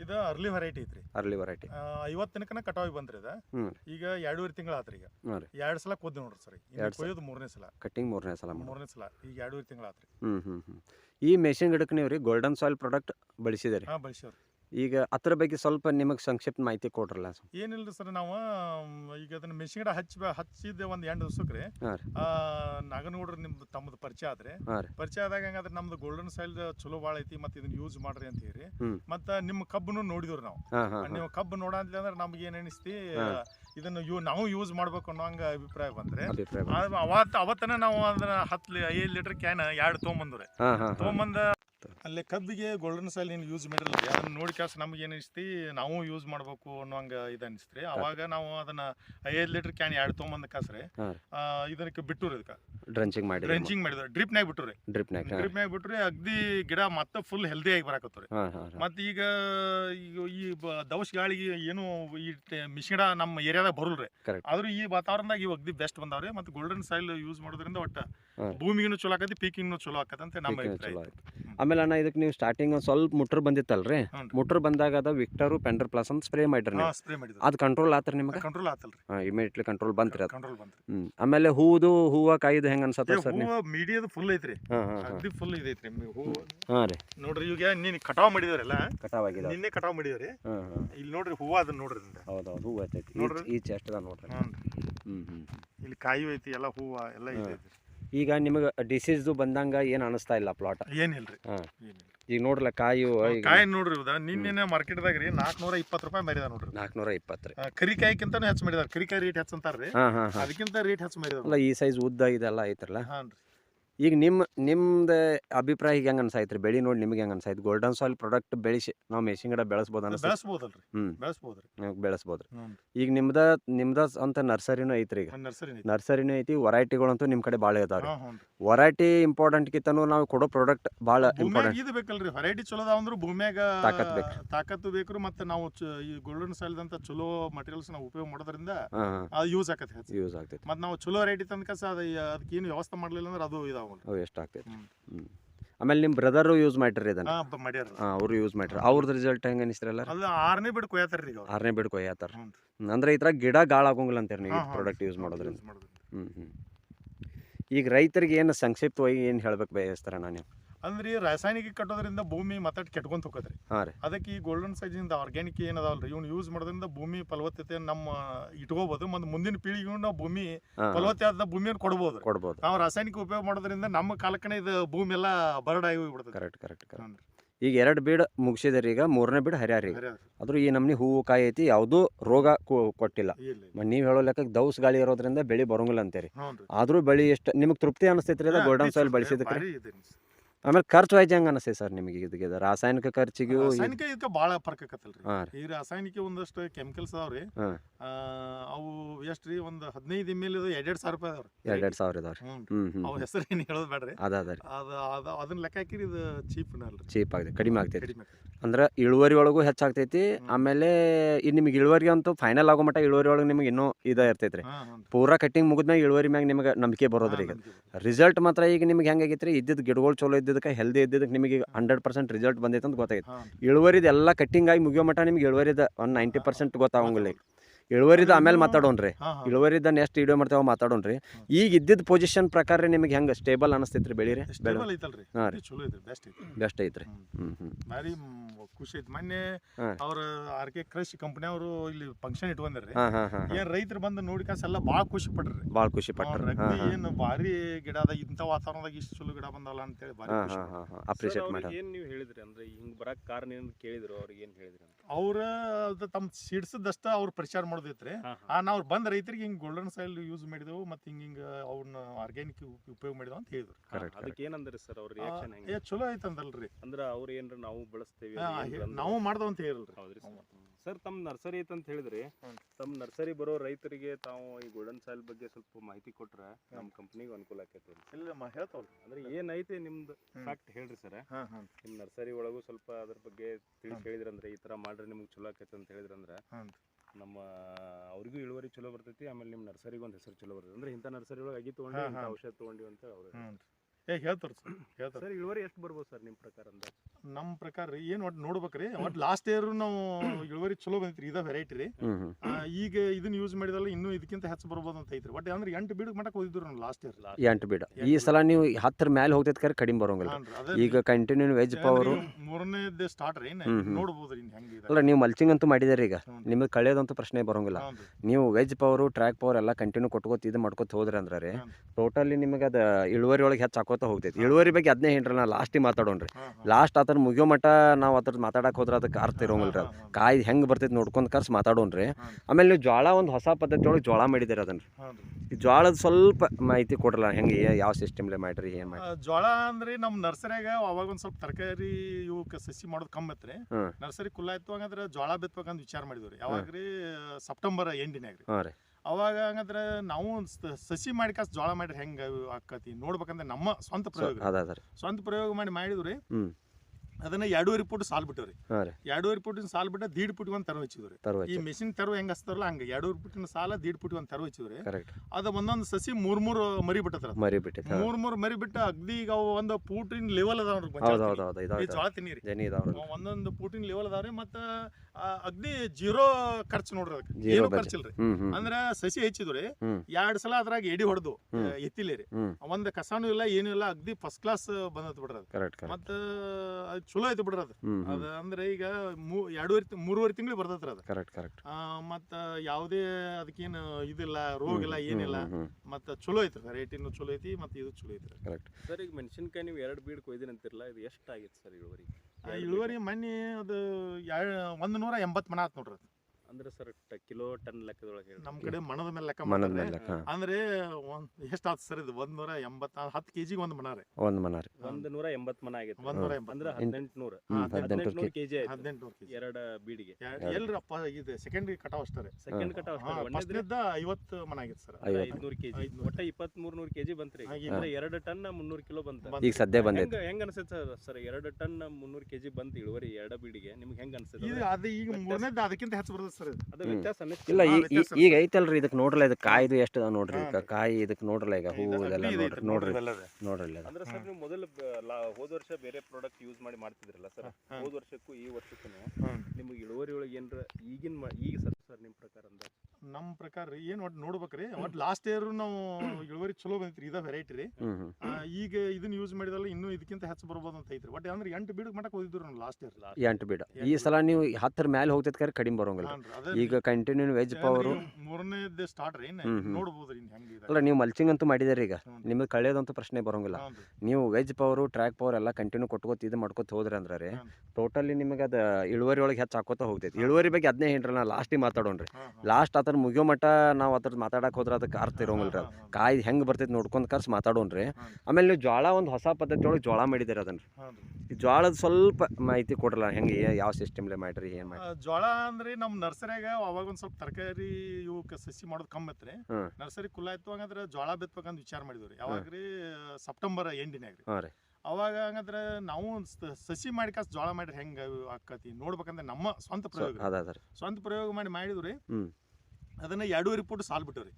ಇದು ಅರ್ಲಿ ವೆರೈಟಿ ಐತ್ರಿ. ಅರ್ಲಿ ವೆರೈಟಿ ಐವತ್ತು ತನಕನ ಕಟಾವಿ ಬಂದ್ರಿ ಇದು. ಈಗ ಎರಡೂವರೆ ತಿಂಗಳ ಆತ್ರಿ ಈಗ. ಹಾಂ ರೀ. ಎರಡು ಸಲ ಕೊದ್ದು ನೋಡ್ರಿ ಸರ್. ಎರಡು ಕೊಯ್ಯೋದು ಮೂರನೇ ಸಲ. ಕಟ್ಟಿಂಗ್ ಮೂರನೇ ಸಲ ಮೂರನೇ ಸಲ. ಈಗ ಎರಡೂವರೆ ತಿಂಗಳ ಆತ್ರಿ. ಹ್ಞೂ ಹ್ಞೂ ಹ್ಞೂ ಈ ಮೆಷಿನ್ ಗಿಡಕ್ಕೆ ನೀವು ರೀ ಗೋಲ್ಡನ್ ಸಾಯಿಲ್ ಪ್ರಾಡಕ್ಟ್ ಬಳಸಿದೆ ರೀ ಹಾಂ ಬಳಸ್ಯಾವ್ರಿ ಈಗ ಅದ್ರ ಬಗ್ಗೆ ಸ್ವಲ್ಪ ನಿಮಗೆ ಸಂಕ್ಷಿಪ್ತ ಮಾಹಿತಿ ಕೊಡ್ರಲ್ಲ ಏನಿಲ್ಲ ಸರ್ ನಾವು ಈಗ ಅದನ್ನ ಮೆಷಿನ್ ಗಿಡ ಹಚ್ಚಿ ಹಚ್ಚಿದ್ದೆ ಒಂದು ಎಂಟು ದಿವಸಕ್ಕೆ ರೀ ಹಾಂ ರೀ. ನಾಗನಗೌಡ್ರ ನಿಮ್ದು ತಮ್ಮದು ಪರಿಚಯ ಆದ್ರೆ. ಹಾಂ ರೀ. ಪರಿಚಯ ಆದಾಗ ಹಂಗಾದ್ರೆ ನಮ್ದು ಗೋಲ್ಡನ್ ಸೈಲ್ ಚಲೋ ಬಾಳ ಐತಿ ಮತ್ತೆ ಇದನ್ನ ಯೂಸ್ ಮಾಡ್ರಿ ಅಂತ ಹೇಳಿ. ಹ್ಮ್. ಮತ್ತೆ ನಿಮ್ಮ ಕಬ್ಬನ್ನು ನೋಡಿದ್ರು ನಾವು. ಹಾಂ ಹಾಂ ಹಾಂ. ನೀವು ಕಬ್ಬು ನೋಡಂತಿಲ್ಲ ಅಂದ್ರೆ ನಮ್ಗೆ ಏನ್ ಅನಿಸ್ತಿ ಇದನ್ನ ಯೂ ನಾವು ಯೂಸ್ ಮಾಡ್ಬೇಕು ಅನ್ನೋ ಹಂಗ ಅಭಿಪ್ರಾಯ ಬಂದ್ರೆ ಅಭಿಪ್ರಾಯ. ಅವತ್ತ ಅವತ್ತನ ನಾವು ಅದನ್ನ ಹತ್ತು ಐದು ಲೀಟರ್ ಕ್ಯಾನ್ ಎರಡು ತೊಗೊಂಬಂದ್ರಿ ಹಾಂ ಹಾಂ ಹಾಂ. ತೊಗೊಂಬಂದ ಅಲ್ಲಿ ಕಬ್ಬಿಗೆ ಗೋಲ್ಡನ್ ಸಾಯಿಲ್ ಏನು ಯೂಸ್ ಮಾಡಿರಲ್ಲ ಅದನ್ನ ನೋಡಿ ಕೆಲಸ ನಮ್ಗೆ ಏನು ಅನಿಸ್ತಿ ನಾವು ಯೂಸ್ ಮಾಡ್ಬೇಕು ಅನ್ನೋ ಹಂಗ ಇದು ಅನಿಸ್ತ್ರಿ. ಅವಾಗ ನಾವು ಅದನ್ನ ಐದು ಲೀಟರ್ ಕ್ಯಾನ್ ಎರಡು ತೊಗೊಂಬಂದ ಕಾಸ್ರಿ ಇದಕ್ಕೆ ಬಿಟ್ಟುರಿ ಇದಕ್ಕೆ ಡ್ರೆಂಚಿಂಗ್ ಮಾಡಿ ಡ್ರೆಂಚಿಂಗ್ ಮಾಡಿದ್ರು ಡ್ರಿಪ್ನಾಗ ಬಿಟ್ಟುರಿ. ಡ್ರಿಪ್ನಾಗ ಡ್ರಿಪ್ ಡ್ರಿಪ್ನಾಗ ಬಿಟ್ರಿ ಅಗ್ದಿ ಗಿಡ ಮತ್ತೆ ಫುಲ್ ಹೆಲ್ದಿ ಆಗಿ ಬರಾಕತ್ತವ್ರಿ. ಮತ್ತೆ ಈಗ ಈ ದವಸ ಗಾಳಿಗೆ ಏನು ಈ ಮಿಶ್ರಣ ನಮ್ಮ ಏರಿಯಾದಾಗ ಬರಲ್ರಿ. ಆದ್ರೂ ಈ ವಾತಾವರಣದಾಗ ಇವಾಗ ಅಗ್ದಿ ಬೆಸ್ಟ್ ಬಂದಾವ್ರಿ ಮತ್ತೆ ಗೋಲ್ಡನ್ ಸಾಯಿಲ್ ಯೂಸ್ ಮಾಡೋದ್ರಿಂದ ಒಟ್ಟ. ಭೂಮಿಗೂ ಚಲೋ ಆಕತಿ ಪೀಕಿಂಗ್ ಚಲೋ ಆಕತಿ ಅಂತ ನಮ್ಮ ಅಭಿಪ್ರಾಯ ಆಮೇಲೆ ಅಣ್ಣ ಇದಕ್ಕೆ ನೀವು ಸ್ಟಾರ್ಟಿಂಗ್ ಒಂದು ಸ್ವಲ್ಪ ಮುಟ್ರ್ ಬಂದಿತ್ತಲ್ರಿ? ರೀ ಮುಟ್ರ್ ಬಂದಾಗ ಅದ ವಿಕ್ಟರು ಪೆಂಡರ್ ಪ್ಲಸ್ ಅಂತ ಸ್ಪ್ರೇ ಮಾಡಿರಿ ನೀವು. ಸ್ಪ್ರೇ ಮಾಡಿದ್ರು. ಅದು ಕಂಟ್ರೋಲ್ ಆತ್ರಿ ನಿಮಗೆ? ಕಂಟ್ರೋಲ್ ಆತಲ್ರಿ. ಹಾಂ ಇಮಿಡಿಯೇಟ್ಲಿ ಕಂಟ್ರೋಲ್ ಬಂತ್ರಿ ಅದು. ಕಂಟ್ರೋಲ್ ಬಂತ್ರಿ. ಹ್ಞೂ ಆಮೇಲೆ ಹೂದು ಹೂವು ಕಾಯಿದು ಹೆಂಗೆ ಅನ್ಸತ್ತೆ ಸರ್ ನೀವು? ಹೂವು ಮೀಡಿಯದ ಫುಲ್ ಐತ್ರಿ. ಹಾಂ ಹಾಂ ಹಾಂ. ಅಗ್ದಿ ಫುಲ್ ಇದೈತ್ರಿ ಹೂವು. ಹಾಂ ರೀ. ನೋಡ್ರಿ ಈಗ ನೀನ್ ಕಟಾವ್ ಮಾಡಿದಾರಲ್ಲ? ಕಟಾವಾಗಿದೆ ನಿನ್ನೆ ಕಟಾವ್ ಮಾಡಿದಾರೆ. ಹಾಂ ಹಾಂ. ಇಲ್ಲಿ ನೋಡ್ರಿ ಹೂವು ಅದನ್ನ ನೋಡ್ರಿ. ಹೌದು ಹೌದು ಹೂವು ಐತೈತಿ. ನೋಡ್ರಿ. ಈ ಚೆಸ್ಟ್ ಅದ ನೋಡ್ರಿ. ಹ್ಞೂ ಹ್ಞೂ ಇಲ್ಲಿ ಕಾಯಿ ಐತಿ ಎಲ್ಲ ಹೂವು ಎಲ್ಲ ಹಾ. ಈಗ ನಿಮಗೆ ಡಿಸೀಸ್ದು ಬಂದಂಗ ಏನು ಅನಿಸ್ತಾ ಇಲ್ಲ ಪ್ಲಾಟ್ ಏನಿಲ್ರಿ. ಹಾಂ. ಏನಿಲ್ಲ ಈಗ ನೋಡ್ರಲ್ಲ ಕಾಯು ಕಾಯಿ ನೋಡ್ರಿ ಇವ್ದ ನಿನ್ನೆ ಮಾರ್ಕೆಟ್ದಾಗ ರೀ ನಾಲ್ಕುನೂರ ಇಪ್ಪತ್ತು ರೂಪಾಯಿ ಮಾರಿದ ನೋಡ್ರಿ. ನಾಲ್ಕುನೂರ ಇಪ್ಪತ್ತು ರೀ. ಆ, ಕರಿಕಾಯಿಕ್ಕಿಂತಾನು ಹೆಚ್ಚು ಮಾಡಿದಾರೆ ಕರಿಕಾಯಿ ರೇಟ್ ಹೆಚ್ಚು ಅಂತಾರ್ರಿ. ರೀ ಹಾಂ ಹಾಂ. ಅದಕ್ಕಿಂತ ರೇಟ್ ಹೆಚ್ಚು ಮಾಡಿದಾರೆ ಅಲ್ಲ ಈ ಸೈಜ್ ಉದ್ದ ಇದೆಲ್ಲ ಐತ್ರಲ್ಲ ಹಾಂ ರೀ ಈಗ ನಿಮ್ಮ ನಿಮ್ದು ಅಭಿಪ್ರಾಯ ಈಗ ಹೆಂಗೆ ಅನ್ಸಾಯ್ತು ಬೆಳಿ ನೋಡಿ ನಿಮ್ಗೆ ಹೆಂಗ ಅನ್ಸಾಯ್ತು? ಗೋಲ್ಡನ್ ಸಾಯಿಲ್ ಪ್ರಾಡಕ್ಟ್ ಬೆಳೆಸಿ ನಾವು ಮೆಷಿನ್ ಗಿಡ ಬೆಳೆಸ್ಬೋದು ಅನಿಸ್ತದೆ ಬೆಳೆಸ್ಬೋದಲ್ರಿ. ಹ್ಞೂ ಬೆಳೆಸ್ಬೋದ್ರಿ. ಬೆಳೆಸ್ಬೋದು ರೀ ಈಗ ನಿಮ್ದ ನಿಮ್ದ ಅಂತ ನರ್ಸರಿನೂ ಐತ್ರಿ ಈಗ. ನರ್ಸರಿ ನರ್ಸರಿನೂ ಐತಿ ವರೈಟಿಗಳಂತೂ ನಿಮ್ಮ ಕಡೆ ಭಾಳ ಇದಾವೆ ವರೈಟಿ ಇಂಪಾರ್ಟೆಂಟ್ ಕಿತ್ತನು ನಾವು ಕೊಡೋ ಪ್ರಾಡಕ್ಟ್ ಭಾಳ ಇಂಪಾರ್ಟೆಂಟ್ ಇದು ಬೇಕಲ್ರಿ. ವೆರೈಟಿ ಚಲೋ ಅದಾವ ಅಂದ್ರೆ ಭೂಮ್ಯಾಗ ತಾಕತ್ ಬೇಕು. ತಾಕತ್ತು ಬೇಕು ಮತ್ತೆ ನಾವು ಈ ಗೋಲ್ಡನ್ ಸಾಯಿಲ್ದಂತ ಚಲೋ ಮಟೀರಿಯಲ್ಸ್ ನಾವು ಉಪಯೋಗ ಮಾಡೋದ್ರಿಂದ ಅದು ಯೂಸ್ ಆಗತ್ತೆ ಯೂಸ್ ಆಗ್ತೈತಿ ಮತ್ತೆ ನಾವು ಚಲೋ ವೆರೈಟಿ ತನಕ ಅದಕ್ಕೇನು ಅದು ಅದಕ್ಕೆ ಏನು ವ್ಯವಸ್ಥೆ ಮಾಡಲಿಲ್ಲ ಅಂದ್ರೆ ಅದು ಅವು ಎಷ್ಟು ಆಗ್ತೈತಿ ಹ್ಞೂ ಆಮೇಲೆ ನಿಮ್ಮ ಬ್ರದರು ಯೂಸ್ ಮಾಡಿರಿ ಇದನ್ನ? ಅವ್ರು ಮಾಡ್ಯಾರ ಹಾಂ ಅವರು ಯೂಸ್ ಮಾಡ್ರಿ ಅವ್ರದ್ದು ರಿಸಲ್ಟ್ ಹೆಂಗೆ ಅನಿಸ್ತಿರಲ್ಲ ಅದು ಆರನೇ ಬಿಡ್ ಈಗ ಅವ್ರು. ಆರನೇ ಬಿಡ್ ಕೊಯ್ಯತ್ತಾರ ಹ್ಞೂ ಹ್ಮ್, ಅಂದ್ರೆ ಈ ತರ ಗಿಡ ಗಾಳಾಗೋಂಗಿಲ್ಲ ಅಂತೀರಿ ನೀವು. ಪ್ರಾಡಕ್ಟ್ ಯೂಸ್ ಮಾಡೋದ್ರಿಂದ. ಹ್ಞೂ ಹ್ಞೂ ಈಗ ರೈತರಿಗೆ ಏನು ಸಂಕ್ಷಿಪ್ತವಾಗಿ ಏನು ಹೇಳ್ಬೇಕು ಬಯಸ್ತಾರ ನೀವು ಅಂದ್ರೆ ಈ ರಾಸಾಯನಿಕ ಕಟ್ಟೋದ್ರಿಂದ ಭೂಮಿ ಮತ್ತೆ ಕೆಟ್ಕೊಂತ ಹೋಗತ್ರಿ ಹಾಂ ರೀ. ಅದಕ್ಕೆ ಈ ಗೋಲ್ಡನ್ ಸೈಜಿಂದ ಆರ್ಗ್ಯಾನಿಕ್ ಏನದಾವಲ್ರಿ? ಇವ್ನ ಯೂಸ್ ಮಾಡೋದ್ರಿಂದ ಭೂಮಿ ಫಲವತ್ತತೆ ನಮ್ಮ ಇಟ್ಕೋಬಹುದು ಮತ್ತು ಮುಂದಿನ ಪೀಳಿಗೆಗೂ ನಾವು ಭೂಮಿ ಫಲವತ್ತೆ ಆದ ಭೂಮಿಯನ್ನು ಕೊಡ್ಬೋದು. ಕೊಡ್ಬೋದು. ನಾವು ರಾಸಾಯನಿಕ ಉಪಯೋಗ ಮಾಡೋದ್ರಿಂದ ನಮ್ಮ ಕಾಲಕ್ಕನೇ ಇದು ಭೂಮಿ ಎಲ್ಲ ಬರಡಾಗಿ ಹೋಗ್ಬಿಡ್ತದೆ. ಕರೆಕ್ಟ್ ಕರೆಕ್ಟ್ ಕರೆಕ್ಟ್ ಈಗ ಎರಡು ಬೀಡ್ ಮುಗಿಸಿದ್ರಿ ಈಗ ಮೂರನೇ ಬೀಡ ಹರಿಯಾರಿ ಆದ್ರೂ ಈ ನಮ್ನಿ ಹೂವು ಕಾಯಿ ಐತಿ ಯಾವುದೂ ರೋಗ ಕೊಟ್ಟಿಲ್ಲ. ನೀವು ಹೇಳೋ ಲೆಕ್ಕ ದೌಸ್ ಗಾಳಿ ಇರೋದ್ರಿಂದ ಬೆಳೆ ಬರೋಂಗಿಲ್ಲ ಅಂತೀರಿ. ಆದ್ರೂ ಬೆಳೆ ಎಷ್ಟು ನಿಮಗೆ ತೃಪ್ತಿ ಅನಿಸ್ತೈತ್ರಿ ಗೋಲ್ಡನ್ ಸಾಯಿಲ್ ಬಳಸಿದ್ರೆ. ಆಮೇಲೆ ಖರ್ಚು ವೈಜ್ ಹೆಂಗೆ ಅನಿಸ್ತೈತೆ ಸರ್ ನಿಮಗೆ ಇದಕ್ಕೆ ಇದು ರಾಸಾಯನಿಕ ಖರ್ಚಿಗೂ ಇದು- ರಾಸಾಯನಿಕ ಇದಕ್ಕೆ ಭಾಳ ಫರ್ಕ್ ಆಕತ್ತಲ್ರಿ. ಹಾಂ ರೀ. ಈ ರಾಸಾಯನಿಕ ಒಂದಷ್ಟು ಕೆಮಿಕಲ್ಸ್ ಅದಾವ್ರಿ ಹಾಂ. ಆ, ಅವು ಎಷ್ಟ್ರಿ ಒಂದು ಹದಿನೈದು ಎಂ ಎಲ್ ಇದು ಎರಡೆರಡು ಸಾವಿರ ರೂಪಾಯಿ ಅದಾವ್ರಿ. ಎರಡು ಎರಡು ಸಾವಿರ ಇದಾವೆ ಹ್ಞೂ ಹ್ಞೂ ಹ್ಞೂ ಅವು ಹೆಸರು ಏನು ಹೇಳೋದು ಬೇಡ್ರಿ ಅದ ಅದ ರೀ ಅದು ಅದು ಅದನ್ನ ಲೆಕ್ಕ ಹಾಕಿರಿ ಇದು ಚೀಪ್ ಅಲ್ರಿ ಚೀಪ್ ಆಗಿದೆ ಕಡಿಮೆ ಆಗ್ತೈತಿ. ಕಡಿಮೆ. ಅಂದ್ರೆ ಇಳುವರಿ ಒಳಗೂ ಹೆಚ್ಚಾಗ್ತೈತಿ. ಆಮೇಲೆ ಈ ನಿಮಗೆ ಇಳುವರಿ ಅಂತೂ ಫೈನಲ್ ಆಗೋ ಮಟ್ಟ ಇಳುವರಿ ಒಳಗೆ ನಿಮಗೆ ಇನ್ನೂ ಇದ ಇರ್ತೈತ್ರಿ ಹಾ, ಹ್ಞೂ ರೀ. ಪೂರಾ ಕಟ್ಟಿಂಗ್ ಮುಗಿದ್ಮ್ಯಾಗ ಇಳುವರಿ ಮ್ಯಾಗ ನಿಮಗೆ ನಂಬಿಕೆ ಬರೋದ್ರಿ ಈಗ. ಹಾ, ನಂಬಿಕೆ ಬರ್ತೈತಿ. ರಿಸಲ್ಟ್ ಮಾತ್ರ ಈಗ ನಿಮ್ಗೆ ಹೆಂಗಾಗೈತ್ರಿ ಇದ್ದಿದ್ದು ಗಿಡಗಳು ಚಲೋ ಇದ್ದಿದ್ದಕ್ಕೆ ಹೆಲ್ದಿ ಇದ್ದಿದ್ದಕ್ಕೆ ನಿಮಗೆ ಹಂಡ್ರೆಡ್ ಪರ್ಸೆಂಟ್ ರಿಸಲ್ಟ್ ಬಂದೈತೆ ಅಂತ ಗೊತ್ತಾಗೈತೆ. ಇಳುವರಿದೆಲ್ಲ ಇಳುವರಿದ ಎಲ್ಲ ಕಟ್ಟಿಂಗ್ ಆಗಿ ಮುಗಿಯೋ ಮಟ್ಟ ನಿಮ್ಗೆ ಇಳುವರಿದ ಒಂದು ನೈಂಟಿ ಪರ್ಸೆಂಟ್ ಗೊತ್ತಾಗಂಗಿಲ್ಲ ಈಗ. ಇಳುವರಿದ ಆಮೇಲೆ ಮಾತಾಡೋಣ್ರಿ. ಇಳುವರಿದ ನೆಕ್ಸ್ಟ್ ವಿಡಿಯೋ ಮಾಡ್ತೇವೆ ಮಾತಾಡೋಣ್ರಿ. ಈಗ ಇದ್ದಿದ್ದ ಪೊಸಿಷನ್ ಪ್ರಕಾರ ನಿಮಗೆ ಹೆಂಗ ಸ್ಟೇಬಲ್ ಅನಿಸ್ತೈತ್ರಿ ಬೆಳಿರಿ? ಬೆಳೆ ಸ್ಟೇಬಲ್ ಐತಲ್ರಿ. ಹಾ ರೀ. ಚಲೋ ಐತ್ರಿ ಬೆಸ್ಟ್ ಐತಿ ಬೆಸ್ಟ್ ಐತ್ರಿ. ಬಾರಿ ಹ್ಞೂ ಹ್ಞೂ ಭಾರಿ ಖುಷಿ ಐತಿ ಮೊನ್ನೆ. ಅವ್ರ ಆರ್ ಕೆ ಕೃಷಿ ಕಂಪನಿ ಅವರು ಇಲ್ಲಿ ಫಂಕ್ಷನ್ ಇಟ್ಕೊಂಡ್ರಿ ಹಾಂ ಹಾಂ ಹಾಂ ಏನ್ ರೈತರು ಬಂದು ನೋಡಿ ಕಾಸ ಎಲ್ಲ ಭಾಳ ಖುಷಿ ಪಟ್ರಿ. ಭಾಳ ಖುಷಿ ಪಟ್ರಿ. ಏನು ಭಾರಿ ಗಿಡ ಅದ ಇಂಥ ವಾತಾವರಣದಾಗ ಇಷ್ಟು ಚಲೋ ಗಿಡ ಬಂದಲ್ಲ ಅಂತೇಳಿ ಭಾರಿ ಅಪ್ರಿಷಿಯೇಟ್ ಮಾಡಿ ಏನ್ ನೀವು ಹೇಳಿದ್ರಿ ಅಂದ್ರೆ ಹಿಂಗ್ ಬರಕ್ ಕಾರಣ ಏನ್ ಕೇಳಿದ್ರು ಅವ್ರಿಗೆ ಏನ್ ಹೇಳಿದ್ರಿ ಅವ್ರ ಅದು ತಮ್ಮ ಸಿಡ್ಸದಷ್ಟ ಅವ್ರು ಪ್ರಚಾರ ಮಾಡೋದೈತ್ರಿ ಹಾ, ಆ ನಾವು ಬಂದ ರೈತರಿಗೆ ಹಿಂಗ್ ಗೋಲ್ಡನ್ ಸಾಯಿಲ್ ಯೂಸ್ ಮಾಡಿದೆವು ಮತ್ತೆ ಹಿಂಗ ಹಿಂಗ ಅವ್ರನ್ನ ಆರ್ಗ್ಯಾನಿಕ್ ಉಪಯೋಗ ಮಾಡಿದೆವು ಅಂತ ಹೇಳಿದ್ರು. ಅದಕ್ಕೆ ಏನಂದ್ರಿ ಸರ್ ಅವ್ರ ರಿಯಾಕ್ಷನ್ ಏ ಚಲೋ ಐತಂದಲ್ರಿ ಅಂದ್ರ ಅವ್ರ ಏನ್ರ ನಾವು ಬಳಸ್ತೇವೆ ನಾವು ಮಾಡ್ದವ ಅಂತ ಹೇಳಿಲ್ರಿ. ಹೌದ್ರಿ ಸರ್. ತಮ್ಮ ನರ್ಸರಿ ಐತೆ ಅಂತ ಹೇಳಿದ್ರಿ. ತಮ್ಮ ನರ್ಸರಿ ಬರೋ ರೈತರಿಗೆ ತಾವು ಈ ಗೋಲ್ಡನ್ ಸಾಯಿಲ್ ಬಗ್ಗೆ ಸ್ವಲ್ಪ ಮಾಹಿತಿ ಕೊಟ್ರ ನಮ್ಮ ಕಂಪ್ನಿಗೆ ಅನುಕೂಲ ಆಕೈತಿ ಇಲ್ಲ ಹೇಳ್ತಾವಲ್ರಿ ಅಂದ್ರೆ ಏನೈತೆ ನಿಮ್ದು. ಫ್ಯಾಕ್ಟ್ ಹೇಳ್ರಿ ಸರ್. ಹಾಂ ಹಾಂ. ನಿಮ್ಮ ನರ್ಸರಿ ಒಳಗೂ ಸ್ವಲ್ಪ ಅದ್ರ ಬಗ್ಗೆ ತಿಳಿಸಿ ಹೇಳಿದ್ರಂದ್ರೆ ಈ ತರ ಮಾಡ್ರಿ ನಿಮ್ಗೆ ಚಲೋ ಆಕೈತಿ ಅಂತ ಹೇಳಿದ್ರಂದ್ರೆ. ನಮ್ಮ ಅವ್ರಿಗೂ ಇಳುವರಿ ಚಲೋ ಬರ್ತೈತಿ ಆಮೇಲೆ ನಿಮ್ಮ ನರ್ಸರಿಗೆ ಒಂದು ಹೆಸರು ಚಲೋ ಬರ್ತೈತಿ. ಅಂದ್ರೆ ಇಂಥ ನರ್ಸರಿ ಒಳಗೆ ಅಗಿ ತೊಗೊಂಡು. ಔಷಧ ತೊಗೊಂಡಿವಿ ಅಂತ ಅವ್ರು ಹ್ಞೂ ಏ ಹೇಳ್ತಾರೆ ಸರ್ ಹೇಳ್ತಾರೆ. ಸರ್ ಇಳುವರಿ ಎಷ್ಟು ಬರ್ಬೋದು ಸರ್ ನಿಮ್ಮ ಪ್ರಕಾರ ಅಂದ್ರೆ ನಮ್ಮ ಪ್ರಕಾರ ರೀ ಏನು ಒಟ್ಟು ನೋಡ್ಬೇಕ್ರಿ ಒಟ್ಟು ಲಾಸ್ಟ್ ಇಯರ್ ನಾವು ಇಳುವರಿ ಚಲೋ ಬಂದಿತ್ರಿ ಇದ ವೆರೈಟಿ ರೀ. ಆ, ಈಗ ಇದನ್ನ ಯೂಸ್ ಮಾಡಿದಲ್ಲ ಇನ್ನೂ ಇದಕ್ಕಿಂತ ಹೆಚ್ಚು ಬರ್ಬೋದು ಅಂತ ಐತ್ರಿ. ಬಟ್ ಅಂದ್ರೆ ಎಂಟು ಬೀಡಕ್ಕೆ ಮಟ್ಟಕ್ಕೆ ಹೋಗಿದ್ರು ನಾವು ಲಾಸ್ಟ್ ಇಯರ್ ಲಾಸ್ಟ್ ಎಂಟು ಬೀಡ ಈ ಸಲ ನೀವು ಹತ್ತರ ಮೇಲೆ ಹೋಗ್ತೈತೆ ಕರೆ ಕಡಿಮೆ ಬರೋಂಗಿಲ್ಲ ಈಗ ಕಂಟಿನ್ಯೂ ವೆಜ್ ಪವರು ಮೂರನೇ ಸ್ಟಾರ್ಟ್ ರೀ ನೋಡಬಹುದು ಹ್ಮ್. ನೋಡ್ಬೋದ್ರಿ ಇನ್ನು ಹೆಂಗೆ ಅಲ್ಲ ನೀವು ಮಲ್ಚಿಂಗ್ ಅಂತೂ ಮಾಡಿದಾರೆ ಈಗ. ನಿಮಗೆ ಕಳೆಯೋದಂತೂ ಪ್ರಶ್ನೆ ಬರೋಂಗಿಲ್ಲ. ನೀವು ವೆಜ್ ಪವರು ಟ್ರ್ಯಾಕ್ ಪವರ್ ಎಲ್ಲ ಕಂಟಿನ್ಯೂ ಕೊಟ್ಕೋತ ಇದು ಮಾಡ್ಕೋತ ಹೋದ್ರಿ ಅಂದ್ರೆ ರೀ ಹ್ಮ್. ಟೋಟಲಿ ನಿಮಗೆ ಅದು ಇಳುವರಿ ಒಳಗೆ ಹೆಚ್ಚು ಹಾಕೋತ ಆಕೋತ ಹೋಗ್ತೈತಿ. ಇಳುವರಿ ಬಗ್ಗೆ ಅದನ್ನೇ ನಾ ಲಾಸ್ಟಿಗೆ ಮಾತಾಡೋಣ್ರಿ. ಲಾಸ್ಟ್ ಅದ್ರ ಮುಗಿಯೋ ಮಟ್ಟ ನಾವು ಅದ್ರ ಮಾತಾಡಕ್ಕೆ ಹೋದ್ರೆ ಅದಕ್ಕೆ ಅರ್ಥ ಇರೋಂಗಿಲ್ಲ ಹಾ. ಕಾಯಿ ಹೆಂಗೆ ಬರ್ತೈತಿ ನೋಡ್ಕೊಂಡು ಕರ್ಸ್ ಮಾತಾಡೋಣ್ರಿ. ಆಮೇಲೆ ನೀವು ಜೋಳ ಒಂದು ಹೊಸ ಪದ್ಧತಿ ಒಳಗೆ ಜೋಳ ಮಾಡಿದ್ದೀರಿ ಅದನ್ನ. ಈ ಜೋಳದ ಸ್ವಲ್ಪ ಮಾಹಿತಿ ಕೊಡ್ರಲ್ಲ ಹೆಂಗೆ ಯಾವ ಸಿಸ್ಟಮ್ಲೆ ಮಾಡಿರಿ ಏನು ಮಾಡಿ ಜೋಳ ಅಂದ್ರೆ ನಮ್ಮ ನರ್ಸರಿಯಾಗ ಅವಾಗ ಒಂದು ಸ್ವಲ್ಪ ತರಕಾರಿ ಇವಕ್ಕೆ ಸಸಿ ಮಾಡೋದು ಕಮ್ಮಿ ಐತ್ರಿ. ನರ್ಸರಿ ಕುಲ್ಲ ಆಯ್ತು ಹಂಗಂದ್ರೆ ಜೋಳ ಬಿತ್ಬೇಕಂತ ವಿಚಾರ ಮಾಡಿದ್ವಿ ರೀ ಯಾವಾಗ ರೀ ಸೆಪ್ಟೆಂಬರ್ ಎಂಡಿನಾಗ ರೀ. ಅವಾಗ ಹಂಗಂದ್ರೆ ನಾವು ಸ- ಸಸಿ ಮಾಡಿ ಕಾಸ್ ಜೋಳ ಮಾಡಿದ್ರೆ ಹೆಂಗ ಆಕತಿ ನೋಡ್ಬೇಕಂದ್ರೆ ನಮ್ಮ ಸ್ವಂತ ಪ್ರಯೋಗ ರೀ. ಅದ ಅದ ರೀ ಸ್ವಂತ ಪ್ರಯೋಗ ಮಾಡಿ ಮಾಡಿದ್ರಿ ಹ್ಮ್. ಅದನ್ನ ಎರಡೂವರೆ ಫುಟ್ ಸಾಲ್ ಬಿಟ್ಟವ್ರಿ ರೀ. ಎರಡೂವರೆ ಫುಟಿನ ಸಾಲ್ ಬಿಟ್ಟ ದೀಡ್ ಫುಟ್ ಒಂದ್ ತರೋ ಹಚ್ಚಿದ್ರಿ. ಈ ಮೆಷಿನ್ ತರೋ ಹೆಂಗ್ ಹಚ್ತಾರಲ್ಲ ಹಂಗ ಎರಡೂವರೆ ಫುಟಿನ ಸಾಲ ದೀಡ್ ಫುಟ್ ಒಂದ್ ತರೋ ಹಚ್ಚಿದ್ರಿ ಅದ ಒಂದೊಂದ್ ಸಸಿ ಮೂರ್ ಮೂರ್ ಮರಿ ಬಿಟ್ಟತ್ರ ಮರಿ ಬಿಟ್ಟ ಮೂರ್ ಮೂರ್ ಮರಿ ಬಿಟ್ಟ ಅಗ್ದಿ ಈಗ ಒಂದ್ ಫೂಟಿನ ಲೆವೆಲ್ ಅದಾವ ಜೋಳ ತಿನ್ನಿರಿ. ಒಂದೊಂದ್ ಫೂಟಿನ ಲೆವೆಲ್ ಅದಾವ್ರಿ ಮತ್ತ ಆ, ಅಗ್ದಿ ಜೀರೋ ಖರ್ಚು ನೋಡ್ರಿ ಅದಕ್ಕೆ. ಜೀರೋ ಖರ್ಚಿಲ್ರಿ. ಅಂದ್ರ ಸಸಿ ಹೆಚ್ಚಿದ್ರಿ. ಎರಡ್ ಸಲ ಅದ್ರಾಗ ಎಡಿ ಹೊಡೆದು ಎತ್ತಿಲ್ಲ ಎತ್ತಿಲೆ ರೀ ಒಂದ್ ಕಸಾನು ಇಲ್ಲ ಏನು ಇಲ್ಲ ಅಗ್ದಿ ಫಸ್ಟ್ ಕ್ಲಾಸ್ ಬಂದತ್ ಬಿಡ್ರಿ ಮತ್ತ ಚಲೋ ಐತಿ ಬಿಡ್ರಿ ಅದು. ಅದ ಅಂದ್ರೆ ಈಗ ಮೂ ಎರಡೂವರೆ ತಿ- ಮೂರುವರೆ ತಿಂಗಳು ಬರ್ತೈತ್ರಿ ಅದು. ಕರೆಕ್ಟ್ ಕರೆಕ್ಟ್ ಆ, ಮತ್ತ ಯಾವುದೇ ಅದಕ್ಕೇನು ಇದಿಲ್ಲ ರೋಗ ಇಲ್ಲ ಏನಿಲ್ಲ. ಮತ್ತ ಚಲೋ ಐತ್ರಿ ವೆರೈಟಿನೂ ಚಲೋ ಐತಿ ಮತ್ತೆ ಇದು ಚಲೋ ಐತ್ರಿ ಕರೆಕ್ಟ್ ಸರ್ ಈಗ ಮೆಣಸಿನ್ಕಾಯಿ ನೀವು ಎರಡು ಬೀಡ್ ಕೊಯ್ದಿನ ಅಂತಿರಲ್ಲ ಇದು ಎಷ್ಟಾಗಿತ್ತು ಸರ್ ಇಳುವರಿ? ಆ, ಇಳುವರಿ ಮನ್ನಿ ಅದು ಎರಡ್ ಒಂದ್ ನೂರ ಎಂಬತ್ ಮನ ಆತ್ ನೋಡ್ರಿ ಅದು. ಅಂದ್ರೆ ಸರ್ ಕಿಲೋ ಟನ್ ಲೆಕ್ಕದೊಳಗೆ ಹೇಳಿ ನಮ್ ಕಡೆ ಮಣದ ಮೇಲೆ ಲೆಕ್ಕ ಮನದ ಮಾಡ್ತಾರೆ. ಮೇಲೆ ಲೆಕ್ಕ. ಅಂದ್ರೆ ಒಂದ್ ಎಷ್ಟ್ ಆತ್ ಸರ್ ಇದು? ಒಂದ್ನೂರ ಎಂಬತ್ತ ಎಂಬತ್ ಹತ್ತು ಕೆಜಿಗೆ ಒಂದ್ ಮನ ರೀ. ಒಂದು ಮನ ರೀ. ಒಂದು ನೂರ ಎಂಬತ್ತು ಮನ ಆಗೈತೆ. ಒಂದ್ ನೂರ ಎಂಬತ್ ಅಂದ್ರೆ. ಹದಿನೆಂಟು ನೂರ ಹ್ಞೂ ಹಾ, ಹದಿನೆಂಟು ಹದಿನೆಂಟು ಕೆಜಿ ಆಯ್ತು. ಹದಿನೆಂಟು ಕೆಜಿ. ಎರಡು ಬೀಡಿಗೆ. ಎಲ್ರಪ್ಪ ಇದು ಸೆಕೆಂಡ್ ಕಟಾವ್ ಅಷ್ಟೇ ರೀ. ಸೆಕೆಂಡ್ ಕಟ್ ಫಸ್ಟ್ನೇದ ಐವತ್ತು ಮನ ಆಗಿತ್ತು ಸರ್. ಐವತ್ತು. ಐದ್ನೂರು ಕೆಜಿ. ಐದ್ನೂರು. ಒಟ್ಟ ಇಪ್ಪತ್ತ್ ಮೂರ್ನೂರು ಕೆಜಿ ಬಂತ್ರಿ ಹಾ, ಈಗ ಅಂದ್ರೆ ಎರಡು ಟನ್ ಮುನ್ನೂರು ಕಿಲೋ ಬಂತ. ಬಂತ್. ಈಗ ಸದ್ಯ ಬಂದೈತೆ. ಹೆಂಗ ಹೆಂಗ ಅನ್ಸುತ್ತೆ ಸರ್ ಸರ್ ಎರಡು ಟನ್ ಮುನ್ನೂರು ಕೆಜಿ ಬಂತ ಇಳುವರಿ ಎರಡು ಬೀಡಿಗೆ? ನಿಮ್ಗೆ ಹೆಂಗ್ ಅನ್ಸುತ್ತೆ ಇದು ಅದು ಈಗ ಮೂರನೇದ ಅದಕ್ಕಿಂತ ಹೆಚ್ಚು ಬರ್ತದೆ ಸರ್ ಇದು. ಇಲ್ಲ ಹಾ, ಈ- ಈ- ಈಗ ಐತಲ್ರಿ ಇದಕ್ಕೆ ನೋಡ್ರಲ್ಲ ಇದಕ್ ಕಾಯ್ದು ಎಷ್ಟು ಅದ ನೋಡ್ರಿ ಈಗ ಕಾಯಿ ಇದಕ್ಕೆ ನೋಡ್ರಲ್ಲ ಈಗ ಹೂ ಇದು ಇದೆಲ್ಲ ನೋಡ್ರಿ ಇದು ನೋಡ್ರಿ ನೋಡ್ರಿ ನೋಡ್ರಿ ಇದು. ಅಂದ್ರೆ ಸರ್ ನೀವು ಮೊದಲು ಹೋದ ವರ್ಷ ಬೇರೆ ಪ್ರಾಡಕ್ಟ್ ಯೂಸ್ ಮಾಡಿ ಮಾಡ್ತಿದ್ರಲ್ಲ ಸರ್. ಹೋದ ವರ್ಷಕ್ಕೂ ಈ ವರ್ಷಕ್ಕೂ ನಿಮ್ಗೆ ನಿಮಗೆ ಇಳುವರಿ ಒಳಗೆ ಏನ್ರ ಈಗಿನ ಮ- ಈಗ ಸರ್ ಸರ್ ನಿಮ್ಮ ಪ್ರಕಾರ ಅಂದಾಜು? ನಮ್ಮ ಪ್ರಕಾರ ರೀ ಏನು ಒಟ್ಟು ನೋಡ್ಬೇಕ್ರಿ ಒಟ್ಟು ಲಾಸ್ಟ್ ಇಯರ್ ನಾವು ಇಳುವರಿ ಚಲೋ ಬಂದಿತ್ತು ಇದ ವೆರೈಟಿ ರೀ. ಆ, ಈಗ ಇದನ್ನ ಯೂಸ್ ಮಾಡಿದಲ್ಲ ಇನ್ನೂ ಇದಕ್ಕಿಂತ ಹೆಚ್ಚು ಬರ್ಬೋದು ಅಂತ ಐತ್ರಿ. ಬಟ್ ಅಂದ್ರೆ ಎಂಟು ಬೀಡಕ್ ಮಾಡಕ್ ಹೋಗಿದ್ರು ನಾವು ಲಾಸ್ಟ್ ಇಯರ್ ಎಂಟು ಬೀಡ. ಈ ಸಲ ನೀವು ಹತ್ತರ ಮೇಲೆ ಹೋಗ್ತೈತೆ ಕರೆ ಕಡಿಮೆ ಬರೋಂಗಿಲ್ಲ. ಈಗ ಕಂಟಿನ್ಯೂ ವೆಜ್ ಪವರು ಮೂರನೇದ ಸ್ಟಾರ್ಟ್ ರೀ ಇನ್ನ ಹ್ಮ್, ಹ್ಮ್. ನೋಡ್ಬೋದ್ರಿ ಇನ್ನು ಹೆಂಗೆ ಇದೆ. ಅಲ್ಲ ನೀವು ಮಲ್ಚಿಂಗ್ ಅಂತೂ ಮಾಡಿದಾರೆ ಈಗ. ನಿಮ್ಗೆ ಕಳೆಯೋದಂತೂ ಪ್ರಶ್ನೆ ಬರೋಂಗಿಲ್ಲ. ನೀವು ವೆಜ್ ಪವರು ಟ್ರ್ಯಾಕ್ ಪವರ್ ಎಲ್ಲ ಕಂಟಿನ್ಯೂ ಕೊಟ್ಕೋತ ಇದು ಮಾಡ್ಕೋತ ಹೋದ್ರಿ ಅಂದ್ರೆ ರೀ. ಟೋಟಲಿ ನಿಮಗೆ ಅದು ಇಳುವರಿ ಒಳಗೆ ಹೆಚ್ಚು ಹಾಕೋತ ಹೋಗ್ತೈತಿ. ಇಳುವರಿ ಬಗ್ಗೆ ಅದನ್ನೇ ಹೇಳ್ರಲ್ಲ ಲಾಸ್ಟಿಗೆ ಮಾತಾಡೋಣ ರೀ ಲಾಸ್ಟ್ ಲಾಸ್ಟ್ ಅದ್ರ ಮುಗಿಯೋ ಮಟ್ಟ ನಾವು ಅದ್ರದ್ದು ಮಾತಾಡಕ್ಕೆ ಹೋದ್ರೆ ಅದಕ್ಕೆ ಅರ್ಥ ಇರೋಂಗಿಲ್ಲ ರೀ. ಹ್ಞೂ, ಕಾಯಿ ಹೆಂಗೆ ಬರ್ತೈತೆ ನೋಡ್ಕೊಂಡು ಕರ್ಸ್ ಮಾತಾಡೋಣ್ರಿ. ಹ್ಞೂ. ಆಮೇಲೆ ನೀವು ಜೋಳ ಒಂದು ಹೊಸ ಪದ್ಧತಿ ಒಳಗೆ ಜೋಳ ಮಾಡಿದ್ದೀರಿ ಅದನ್ನ. ಈ ಜೋಳದ ಸ್ವಲ್ಪ ಮಾಹಿತಿ ಕೊಡ್ರಲ್ಲ ಹೆಂಗೆ ಯಾವ ಸಿಸ್ಟಮ್ಲೆ ಮಾಡಿರಿ ಏನು ಮಾಡಿ ಜ್ವಾಳ ಜೋಳ ಅಂದ್ರೆ ನಮ್ಮ ನರ್ಸರಿಯಾಗ ಅವಾಗ ಒಂದು ಸ್ವಲ್ಪ ತರಕಾರಿ ಇವಕ್ಕೆ ಸಸಿ ಮಾಡೋದು ಕಮ್ಮಿ ಐತ್ರಿ. ನರ್ಸರಿ ಕುಲ್ಲ ಆಯ್ತು ಹಂಗಂದ್ರೆ ಜ್ವಾಳ ಬಿತ್ಬೇಕಂತ ವಿಚಾರ ಮಾಡಿದ್ವಿ ಯಾವಾಗ ರೀ ಸೆಪ್ಟೆಂಬರ್ ಎಂಡಿನಾಗ ರೀ ಹಾಂ ರೀ. ಅವಾಗ ಹಂಗಂದ್ರೆ ನಾವು ಸಸಿ ಮಾಡಿ ಕಾಸ್ ಜ್ವಾಳ ಮಾಡಿದ್ರೆ ಹೆಂಗ ಆಕತಿ ನೋಡ್ಬೇಕಂದ್ರೆ ನಮ್ಮ ಸ್ವಂತ ಪ್ರಯೋಗ. ಅದ ಅದ ಸ್ವಂತ ಪ್ರಯೋಗ ಮಾಡಿ ಮಾಡಿದ್ರಿ. ಅದನ್ನ ಎರಡೂವರೆ ಫುಟ್ ಸಾಲ್ ಬಿಟ್ಟವ್ರಿ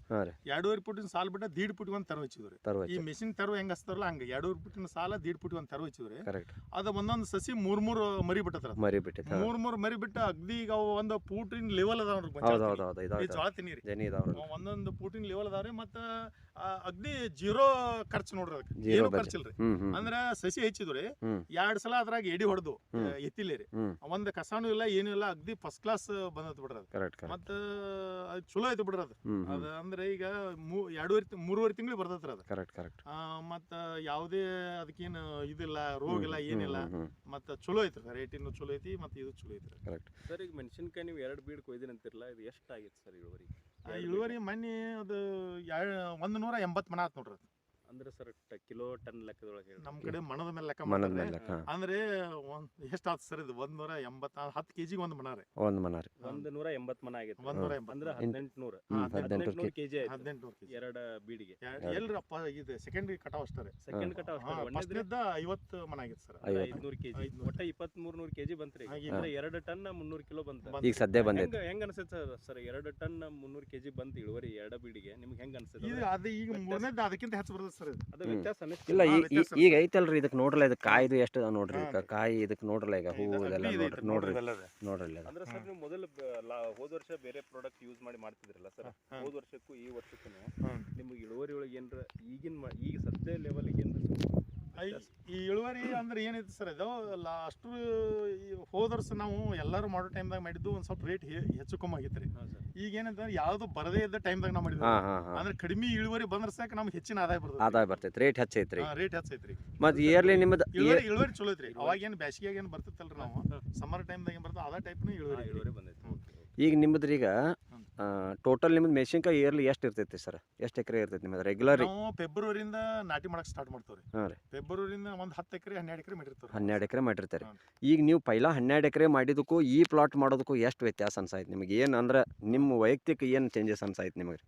ಎರಡೂವರೆ ಫುಟಿನ ಸಾಲ್ ಬಿಟ್ಟ ದೀಡ್ ಫುಟ್ ಒಂದ್ ತರ ಹಚ್ಚಿದ್ರಿ ಈ ಮೆಷಿನ್ ತರುವ ಹೆಂಗ್ ಹಚ್ತಾರಲ್ಲ ಹಂಗ ಎರಡೂವರೆ ಪುಟ್ಟಿನ ಸಾಲ ದೀಡ್ ಫುಟ್ ಒಂದ್ ತರು ಹಚ್ಚಿದ್ರಿ ಅದ ಒಂದೊಂದು ಸಸಿ ಮೂರ್ ಮೂರ್ ಮರಿ ಬಿಟ್ಟತ್ರ ಮರಿ ಬಿಟ್ಟ ಮೂರ್ ಮೂರ್ ಮರಿ ಬಿಟ್ಟ ಅಗ್ದಿ ಈಗ ಒಂದ್ ಪೂಟಿನ ಲೆವೆಲ್ ಅದಾವ ನೋಡ್ರಿ ಹೌದು ಹೌದು ಹೌದು ಈ ಇದಾವೆ ಜೋಳ ತಿನ್ನಿರಿ. ಒಂದೊಂದು ಫೂಟಿನ ಲೆವೆಲ್ ಅದಾವ್ರಿ ಮತ್ತ ಆ, ಅಗ್ದಿ ಜೀರೋ ಖರ್ಚು ನೋಡ್ರಿ ಅದಕ್ಕೆ. ಏನು ಖರ್ಚು ಹ್ಞೂ ಅಂದ್ರ ಸಸಿ ಹೆಚ್ಚಿದ್ರಿ. ಎರಡ್ ಸಲ ಅದ್ರಾಗ ಎಡಿ ಹೊಡೆದು ಎತ್ತಿಲ್ಲ ಎತ್ತಿಲೆ ರೀ ಒಂದ್ ಕಸಾನು ಇಲ್ಲ ಏನು ಇಲ್ಲ ಅಗ್ದಿ ಫಸ್ಟ್ ಕ್ಲಾಸ್ ಬಂದತ್ ಬಿಡ್ರಿ ಅದು. ಮತ್ತ ಅದ್ ಚಲೋ ಐತಿ ಬಿಡ್ರಿ ಅದು. ಅದ ಅಂದ್ರೆ ಈಗ ಎರಡೂವರೆ ತಿ- ಮೂರುವರೆ ತಿಂಗಳು ಬರ್ತೈತ್ರಿ ಅದು. ಕರೆಕ್ಟ್ ಕರೆಕ್ಟ್ ಆ, ಮತ್ತ ಯಾವುದೇ ಅದಕ್ಕೇನು ಇದಿಲ್ಲ ರೋಗ ಇಲ್ಲ ಏನಿಲ್ಲ ಮತ್ತ ಚಲೋ ಐತ್ರಿ ವೆರೈಟಿನೂ ಚಲೋ ಐತಿ ಮತ್ತ ಇದು ಚಲೋ ಐತ್ರಿ ಕರೆಕ್ಟ್ ಸರ್ ಈಗ ಮೆಣಸಿನ್ಕಾಯಿ ನೀವು ಎರಡು ಬೀಡ್ ಕೊಯ್ದಿನಂತಿರಲ್ಲ ಇದು ಎಷ್ಟಾಗಿತ್ತು ಸರ್ ಇಳುವರಿ? ಇಳುವರಿ ಮಣ್ಣಿ ಅದು ಒಂದು ನೂರ ಎಂಬತ್ ಮನ ಆತು ನೋಡ್ರಿ ಅದು. ಅಂದ್ರೆ ಸರ್ ಕಿಲೋ ಟನ್ ಲೆಕ್ಕದೊಳಗೆ ಹೇಳಿ ನಮ್ ಕಡೆ ಮಣದ ಮೇಲೆ ಲೆಕ್ಕ ಮನದ ಮಾಡ್ತಾರೆ. ಮೇಲೆ ಲೆಕ್ಕ. ಅಂದ್ರೆ ಒಂದ್ ಎಷ್ಟಾತ್ ಆತ್ ಸರ್ ಇದು? ಒಂದ್ ನೂರ ಎಂಬತ್ತ ಹತ್ತು ಕೆಜಿಗೆ ಒಂದ್ ಮನ ರೀ. ಒಂದು ಮನ ರೀ. ಒಂದು ನೂರ ಎಂಬತ್ತು ಮನ ಆಗೈತೆ. ಎಂಬತ್ತು ಅಂದ್ರೆ ಮನ. ಹದಿನೆಂಟು ನೂರ ಹ್ಞೂ ಹಾ, ಹದಿನೆಂಟು ಹದಿನೆಂಟು ನೂರು ಕೆಜಿ. ಆಯ್ತು. ಹದಿನೆಂಟು ನೂರು ಕೆಜಿ. ಎರಡು ಬೀಡಿಗೆ. ಎಲ್ರಪ್ಪ ಇದು ಸೆಕೆಂಡ್ ಕಟಾವ್ ಅಷ್ಟೇ ರೀ. ಸೆಕೆಂಡ್ ಕಟಾವ್ ಅಷ್ಟೇ ಫಸ್ಟ್ನೇದ ಐವತ್ತು ಮನ ಆಗಿತ್ತು ಸರ್. ಐವತ್ತು. ಐದ್ನೂರು ಕೆಜಿ. ಐದ್ನೂರು. ಒಟ್ಟ ಇಪ್ಪತ್ತ್ ಮೂರ್ನೂರು ಕೆಜಿ ಬಂತ್ರಿ ಹಾ, ಈಗ ಅಂದ್ರೆ ಎರಡು ಟನ್ ಮುನ್ನೂರ್ ಕಿಲೋ ಬಂತ. ಬಂತ್. ಈಗ ಸದ್ಯ ಬಂದಿದೆ ಹೆಂಗ ಹೆಂಗ ಅನ್ಸುತ್ತೆ ಸರ್? ಸರ್ ಎರಡು ಟನ್ ಮುನ್ನೂರು ಕೆಜಿ ಬಂತ ಇಳುವರಿ ಎರಡು ಬೀಡಿಗೆ. ನಿಮ್ಗೆ ಹೆಂಗ ಅನ್ಸುತ್ತೆ ಇದು ಅದು ಈಗ ಮೂರನೇದ ಅದಕ್ಕಿಂತ ಹೆಚ್ಚು ಬರ್ತದೆ ಸರ್ ಇದು. ಇಲ್ಲ ಈ- ಈ- ಈಗ ಐತಲ್ರಿ ಇದಕ್ಕೆ ನೋಡ್ರಲ್ಲ ಇದಕ್ ಕಾಯ್ದು ಎಷ್ಟು ಅದ ನೋಡ್ರಿ ಹಾ, ಈಗ ಕಾಯಿ ಇದಕ್ಕೆ ನೋಡ್ರಲ್ಲ ಈಗ ಹೂವು ಇದೆಲ್ಲ ನೋಡ್ರಿ ನೋಡ್ರಲ್ಲ ಇದು. ಅಂದ್ರೆ ಸರ್ ನೀವು ಮೊದಲು ಹೋದ ವರ್ಷ ಬೇರೆ ಪ್ರಾಡಕ್ಟ್ ಯೂಸ್ ಮಾಡಿ ಮಾಡ್ತಿದ್ರಲ್ಲ ಸರ್? ಹಾ. ಹೋದ ವರ್ಷಕ್ಕೂ ಈ ವರ್ಷಕ್ಕೂ ಹ್ಮ್. ನಿಮ್ಗೆ ಇಳುವರಿ ಒಳಗೆ ಏನ್ರ ಈಗಿನ ಮ- ಈಗ ಸದ್ಯ ಲೆವೆಲ್ಗೆ ಏನ್ರ? ಈ ಇಳುವರಿ ಅಂದ್ರೆ ಏನೈತಿ ಸರ್ ಇದು? ಲಾಸ್ಟ್ ಹೋದರ್ಸ ನಾವು ಎಲ್ಲರೂ ಮಾಡೋ ಟೈಮ್ದಾಗ ಮಾಡಿದ್ದು ಒಂದ್ ಸ್ವಲ್ಪ ರೇಟ್ ಹೆಚ್ಚು ಕಮ್ಮಿ ಆಗಿತ್ತು ರೀ. ಈಗ ಏನಂತಂದ್ರೆ ಯಾವ್ದು ಬರದೇ ಇದ್ದ ಟೈಮ್ದಾಗ ನಾವು ಮಾಡಿದ್ವಿ. ಅಂದ್ರೆ ಕಡಿಮೆ ಇಳುವರಿ ಬಂದ್ರೆ ಸಾಕ ನಮ್ಗೆ ಹೆಚ್ಚಿನ ಆದಾಯ ಬರ್ತದೆ ಆದಾಯ ಬರ್ತೈತೆ ರೇಟ್ ಹೆಚ್ಚೈತ್ರಿ ರೇಟ್ ಹೆಚ್ಚೈತ್ರಿ ಮತ್ತು ಇಯರ್ಲಿ ನಿಮ್ಮದು ಇಳುವರಿ ಇಳುವರಿ ಚಲೋ ಐತ್ರಿ. ಅವಾಗ ಏನು ಬ್ಯಾಸಿಗೆ ಏನು ಬರ್ತಿತ್ತಲ್ರಿ ನಾವು? ಸಮ್ಮರ್ ಟೈಮ್ದಾಗ ಏನು ಬರ್ತದೆ ಅದ ಟೈಪ್ನ ಇಳುವರಿ ಇಳುವರಿ ಬಂದೈತೆ ಈಗ ನಿಮ್ಮದು ಈಗ ಹ್ಮ್. ಟೋಟಲ್ ನಿಮ್ದು ಮೆಣಸಿನ್ಕಾಯಿ ಇಯರ್ಲಿ ಎಷ್ಟು ಇರ್ತೈತಿ ಸರ್? ಎಷ್ಟು ಎಕರೆ ಇರ್ತೈತಿ ನಿಮ್ಮದು ರೆಗ್ಯುಲರ್ ನಾವು ಫೆಬ್ರವರಿಯಿಂದ ನಾಟಿ ಮಾಡಕ್ ಸ್ಟಾರ್ಟ್ ಮಾಡ್ತೀವಿ ಹಾಂ ರೀ. ಫೆಬ್ರವರಿಯಿಂದ ಒಂದು ಹತ್ತು ಎಕರೆ ಹನ್ನೆರಡು ಎಕರೆ ಮಾಡಿರ್ತಾರೆ ಹನ್ನೆರಡು ಎಕರೆ ಮಾಡಿರ್ತಾರೆ. ಈಗ ನೀವು ಪೈಲ ಹನ್ನೆರಡು ಎಕರೆ ಮಾಡಿದಕ್ಕೂ ಈ ಪ್ಲಾಟ್ ಮಾಡೋದಕ್ಕೂ ಎಷ್ಟು ವ್ಯತ್ಯಾಸ ಅನ್ಸಾಯ್ತು ನಿಮಗೆ? ಏನು ಅಂದ್ರೆ ನಿಮ್ಮ ವೈಯಕ್ತಿಕ ಏನು ಚೇಂಜಸ್ ಅನ್ಸಾಯ್ತು ನಿಮಗೆ?